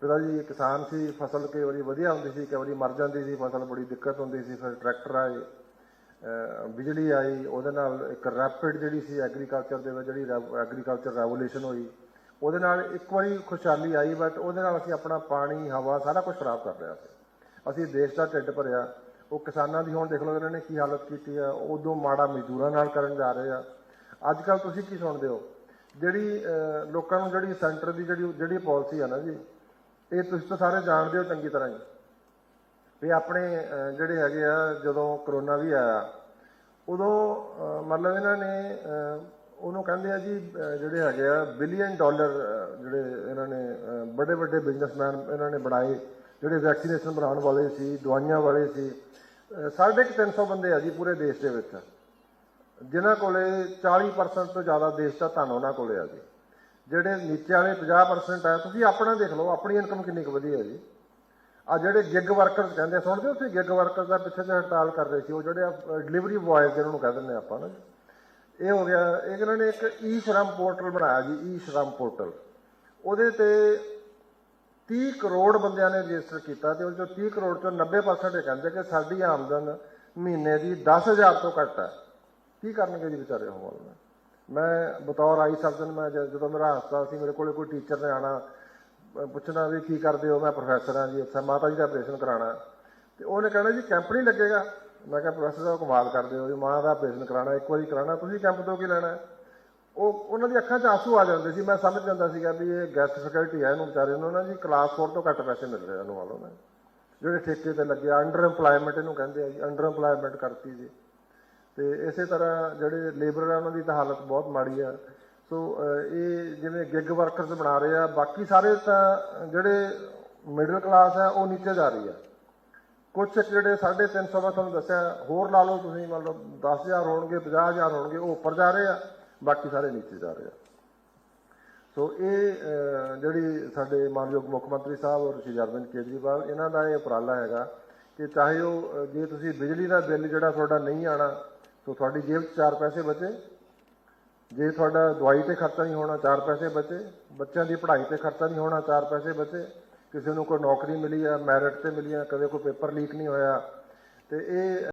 ਪਿਤਾ ਜੀ ਕਿਸਾਨ ਸੀ, ਫਸਲ ਕਈ ਵਾਰੀ ਵਧੀਆ ਹੁੰਦੀ ਸੀ, ਕਈ ਵਾਰੀ ਮਰ ਜਾਂਦੀ ਸੀ, ਫਸਲ ਬੜੀ ਦਿੱਕਤ ਹੁੰਦੀ ਸੀ, ਫਿਰ ਟਰੈਕਟਰ ਆਏ। ਬਿਜਲੀ ਆਈ, ਉਹਦੇ ਨਾਲ ਇੱਕ ਰੈਪਿਡ ਜਿਹੜੀ ਸੀ ਐਗਰੀਕਲਚਰ ਦੇ ਵਿੱਚ ਜਿਹੜੀ ਐਗਰੀਕਲਚਰ ਰੈਵੋਲੂਸ਼ਨ ਹੋਈ, ਉਹਦੇ ਨਾਲ ਇੱਕ ਵਾਰੀ ਖੁਸ਼ਹਾਲੀ ਆਈ ਬਟ ਉਹਦੇ ਨਾਲ ਅਸੀਂ ਆਪਣਾ ਪਾਣੀ, ਹਵਾ ਸਾਰਾ ਕੁਝ ਖਰਾਬ ਕਰ ਲਿਆ ਸੀ। ਅਸੀਂ ਦੇਸ਼ ਦਾ ਢਿੱਡ ਭਰਿਆ। ਉਹ ਕਿਸਾਨਾਂ ਦੀ ਹੁਣ ਦੇਖ ਲਓ ਇਹਨਾਂ ਨੇ ਕੀ ਹਾਲਤ ਕੀਤੀ ਆ। ਉਦੋਂ ਮਾੜਾ ਮਜ਼ਦੂਰਾਂ ਨਾਲ ਕਰਨ ਜਾ ਰਹੇ ਆ। ਅੱਜ ਕੱਲ ਤੁਸੀਂ ਕੀ ਸੁਣਦੇ ਹੋ? ਜਿਹੜੀ ਲੋਕਾਂ ਨੂੰ ਜਿਹੜੀ ਸੈਂਟਰ ਦੀ ਜਿਹੜੀ ਜਿਹੜੀ ਪਾਲਿਸੀ ਆ ਨਾ ਜੀ, ਇਹ ਤੁਸੀਂ ਤਾਂ ਸਾਰੇ ਜਾਣਦੇ ਹੋ ਚੰਗੀ ਤਰ੍ਹਾਂ ਹੀ। ਵੀ ਆਪਣੇ ਜਿਹੜੇ ਹੈਗੇ ਆ ਜਦੋਂ ਕਰੋਨਾ ਵੀ ਆਇਆ ਉਦੋਂ ਮਤਲਬ ਇਹਨਾਂ ਨੇ ਉਹਨੂੰ ਕਹਿੰਦੇ ਆ ਜੀ ਜਿਹੜੇ ਹੈਗੇ ਆ ਬਿਲੀਅਨ ਡਾਲਰ ਜਿਹੜੇ ਇਹਨਾਂ ਨੇ ਵੱਡੇ ਵੱਡੇ ਬਿਜ਼ਨਸਮੈਨ ਇਹਨਾਂ ਨੇ ਬਣਾਏ ਜਿਹੜੇ ਵੈਕਸੀਨੇਸ਼ਨ ਬਣਾਉਣ ਵਾਲੇ ਸੀ ਦਵਾਈਆਂ ਵਾਲੇ ਸੀ ਅਹ, ਸਾਢੇ ਕੁ ਤਿੰਨ ਸੌ ਬੰਦੇ ਆ ਜੀ ਪੂਰੇ ਦੇਸ਼ ਦੇ ਵਿੱਚ। ਜਿਨ੍ਹਾਂ ਕੋਲੇ 40% ਤੋਂ ਜ਼ਿਆਦਾ ਦੇਸ਼ ਦਾ ਧਨ ਉਹਨਾਂ ਕੋਲੇ ਆ ਜੀ। ਜਿਹੜੇ ਨੀਚੇ ਵਾਲੇ 50% ਹੈ ਤੁਸੀਂ ਆਪਣਾ ਦੇਖ ਲਓ ਆਪਣੀ ਇਨਕਮ ਕਿੰਨੀ ਕੁ ਵਧੀਆ ਹੈ ਜੀ। ਆ ਜਿਹੜੇ ਗਿਗ ਵਰਕਰਸ ਕਹਿੰਦੇ ਆ, ਸੁਣਦੇ ਹੋ ਤੁਸੀਂ? ਗਿਗ ਵਰਕਰ ਦਾ ਪਿੱਛੇ ਜਿਹੇ ਹੜਤਾਲ ਕਰ ਰਹੇ ਸੀ ਉਹ ਜਿਹੜੇ ਡਿਲੀਵਰੀ ਬॉयਜ਼ ਜਿਹਨਾਂ ਨੂੰ ਕਹਿ ਦਿੰਦੇ ਆਪਾਂ ਨਾ ਇਹ ਹੋ ਗਿਆ ਇਹ ਇਹਨਾਂ ਨੇ ਇੱਕ ਈ ਸ਼ਰਮ ਪੋਰਟਲ ਬਣਾਇਆ ਜੀ ਈ ਸ਼ਰਮ ਪੋਰਟਲ। ਉਹਦੇ ਤੇ 30 ਕਰੋੜ ਬੰਦਿਆਂ ਨੇ ਰਜਿਸਟਰ ਕੀਤਾ ਤੇ ਉਹ ਚੋਂ 30 ਕਰੋੜ ਚੋਂ 90% ਇਹ ਕਹਿੰਦੇ ਕਿ ਸਾਡੀ ਆਮਦਨ ਮਹੀਨੇ ਦੀ 10000 ਤੋਂ ਘੱਟ ਹੈ। ਕੀ ਕਰਨਗੇ ਜੀ ਵਿਚਾਰੇ ਉਹ ਮੈਂ ਬਤੌਰ ਆਈ ਸਰਜਨ ਮੈਂ ਜਦ- ਜਦੋਂ ਮੇਰਾ ਹਸਪਤਾਲ ਸੀ ਮੇਰੇ ਕੋਲੇ ਕੋਈ ਟੀਚਰ ਨੇ ਆਣਾ ਪੁੱਛਣਾ ਵੀ ਕੀ ਕਰਦੇ ਹੋ? ਮੈਂ ਪ੍ਰੋਫੈਸਰ ਹਾਂ ਜੀ ਇੱਥੇ ਮਾਤਾ ਜੀ ਦਾ ਆਪਰੇਸ਼ਨ ਕਰਾਉਣਾ ਹੈ। ਤੇ ਉਹਨੇ ਕਹਿਣਾ ਜੀ ਕੈਂਪ ਨਹੀਂ ਲੱਗੇਗਾ। ਮੈਂ ਕਿਹਾ ਪ੍ਰੋਫੈਸਰ ਸਾਹਿਬ, ਕਮਾਲ ਕਰਦੇ ਹੋ ਜੀ, ਮਾਂ ਦਾ ਆਪਰੇਸ਼ਨ ਕਰਾਉਣਾ ਇੱਕ ਵਾਰੀ ਕਰਾਉਣਾ, ਤੁਸੀਂ ਕੈਂਪ ਤੋਂ ਕੀ ਲੈਣਾ ਉਹ, ਉਹਨਾਂ ਦੀ ਅੱਖਾਂ 'ਚ ਆਂਸੂ ਆ ਜਾਂਦੇ ਸੀ, ਮੈਂ ਸਮਝ ਜਾਂਦਾ ਸੀਗਾ ਵੀ ਇਹ ਗੈਸਟ ਫੈਕਲਟੀ ਹੈ ਇਹਨੂੰ ਵਿਚਾਰੇ ਨੂੰ ਨਾ ਜੀ ਕਲਾਸ 4 ਤੋਂ ਘੱਟ ਪੈਸੇ ਮਿਲ ਰਹੇ ਉਹਨੂੰ ਵਾਲੋਂ ਨੇ ਜਿਹੜੇ ਠੇਕੇ ਤੇ ਲੱਗੇ ਅੰਡਰ EMPLOYMENT ਇਹਨੂੰ ਕਹਿੰਦੇ ਆ ਜੀ ਅੰਡਰ EMPLOYMENT ਕਰਤੀ ਜੀ। ਤੇ ਇਸੇ ਤਰ੍ਹਾਂ ਜਿਹੜੇ ਲੇਬਰ ਆ, ਉਹਨਾਂ ਦੀ ਤਾਂ ਹਾਲਤ ਬਹੁਤ ਮਾੜੀ ਆ। ਸੋ ਇਹ ਜਿਵੇਂ ਗਿਗ ਵਰਕਰਸ ਬਣਾ ਰਹੇ ਆ, ਬਾਕੀ ਸਾਰੇ ਤਾਂ ਜਿਹੜੇ ਮਿਡਲ ਕਲਾਸ ਆ, ਉਹ ਨੀਚੇ ਜਾ ਰਹੀ ਆ। ਕੁਝ ਜਿਹੜੇ 350 ਮੈਂ ਤੁਹਾਨੂੰ ਦੱਸਿਆ, ਹੋਰ ਲਾ ਲਓ ਤੁਸੀਂ ਮੰਨ ਲਓ 10000 ਹੋਣਗੇ 50000 ਹੋਣਗੇ, ਉਹ ਉੱਪਰ ਜਾ ਰਹੇ ਆ, ਬਾਕੀ ਸਾਰੇ ਨੀਚੇ ਜਾ ਰਹੇ ਆ। ਸੋ ਇਹ ਜਿਹੜੀ ਸਾਡੇ ਮਾਨਯੋਗ ਮੁੱਖ ਮੰਤਰੀ ਸਾਹਿਬ ਔਰ ਸ਼੍ਰੀ ਅਰਵਿੰਦ ਕੇਜਰੀਵਾਲ, ਇਹਨਾਂ ਦਾ ਇਹ ਉਪਰਾਲਾ ਹੈਗਾ ਕਿ ਚਾਹੇ ਉਹ ਜੇ ਤੁਸੀਂ ਬਿਜਲੀ ਦਾ ਬਿੱਲ ਜਿਹੜਾ ਤੁਹਾਡਾ ਨਹੀਂ ਆਣਾ, ਤਾਂ ਤੁਹਾਡੀ ਜੇਬ 'ਚ 4 ਪੈਸੇ ਬਚੇ ਜੇ ਤੁਹਾਡਾ ਦਵਾਈ ਤੇ ਖਰਚਾ ਨਹੀਂ ਹੋਣਾ 4 ਪੈਸੇ ਬਚੇ, ਬੱਚਿਆਂ ਦੀ ਪੜ੍ਹਾਈ ਤੇ ਖਰਚਾ ਨਹੀਂ ਹੋਣਾ 4 ਪੈਸੇ ਬਚੇ, ਕਿਸੇ ਨੂੰ ਕੋਈ ਨੌਕਰੀ ਮਿਲੀ ਆ, ਮੈਰਿਟ ਤੇ ਮਿਲੀ ਆ ਕਦੇ ਕੋਈ ਪੇਪਰ ਲੀਕ ਨਹੀਂ ਹੋਇਆ, ਤੇ ਇਹ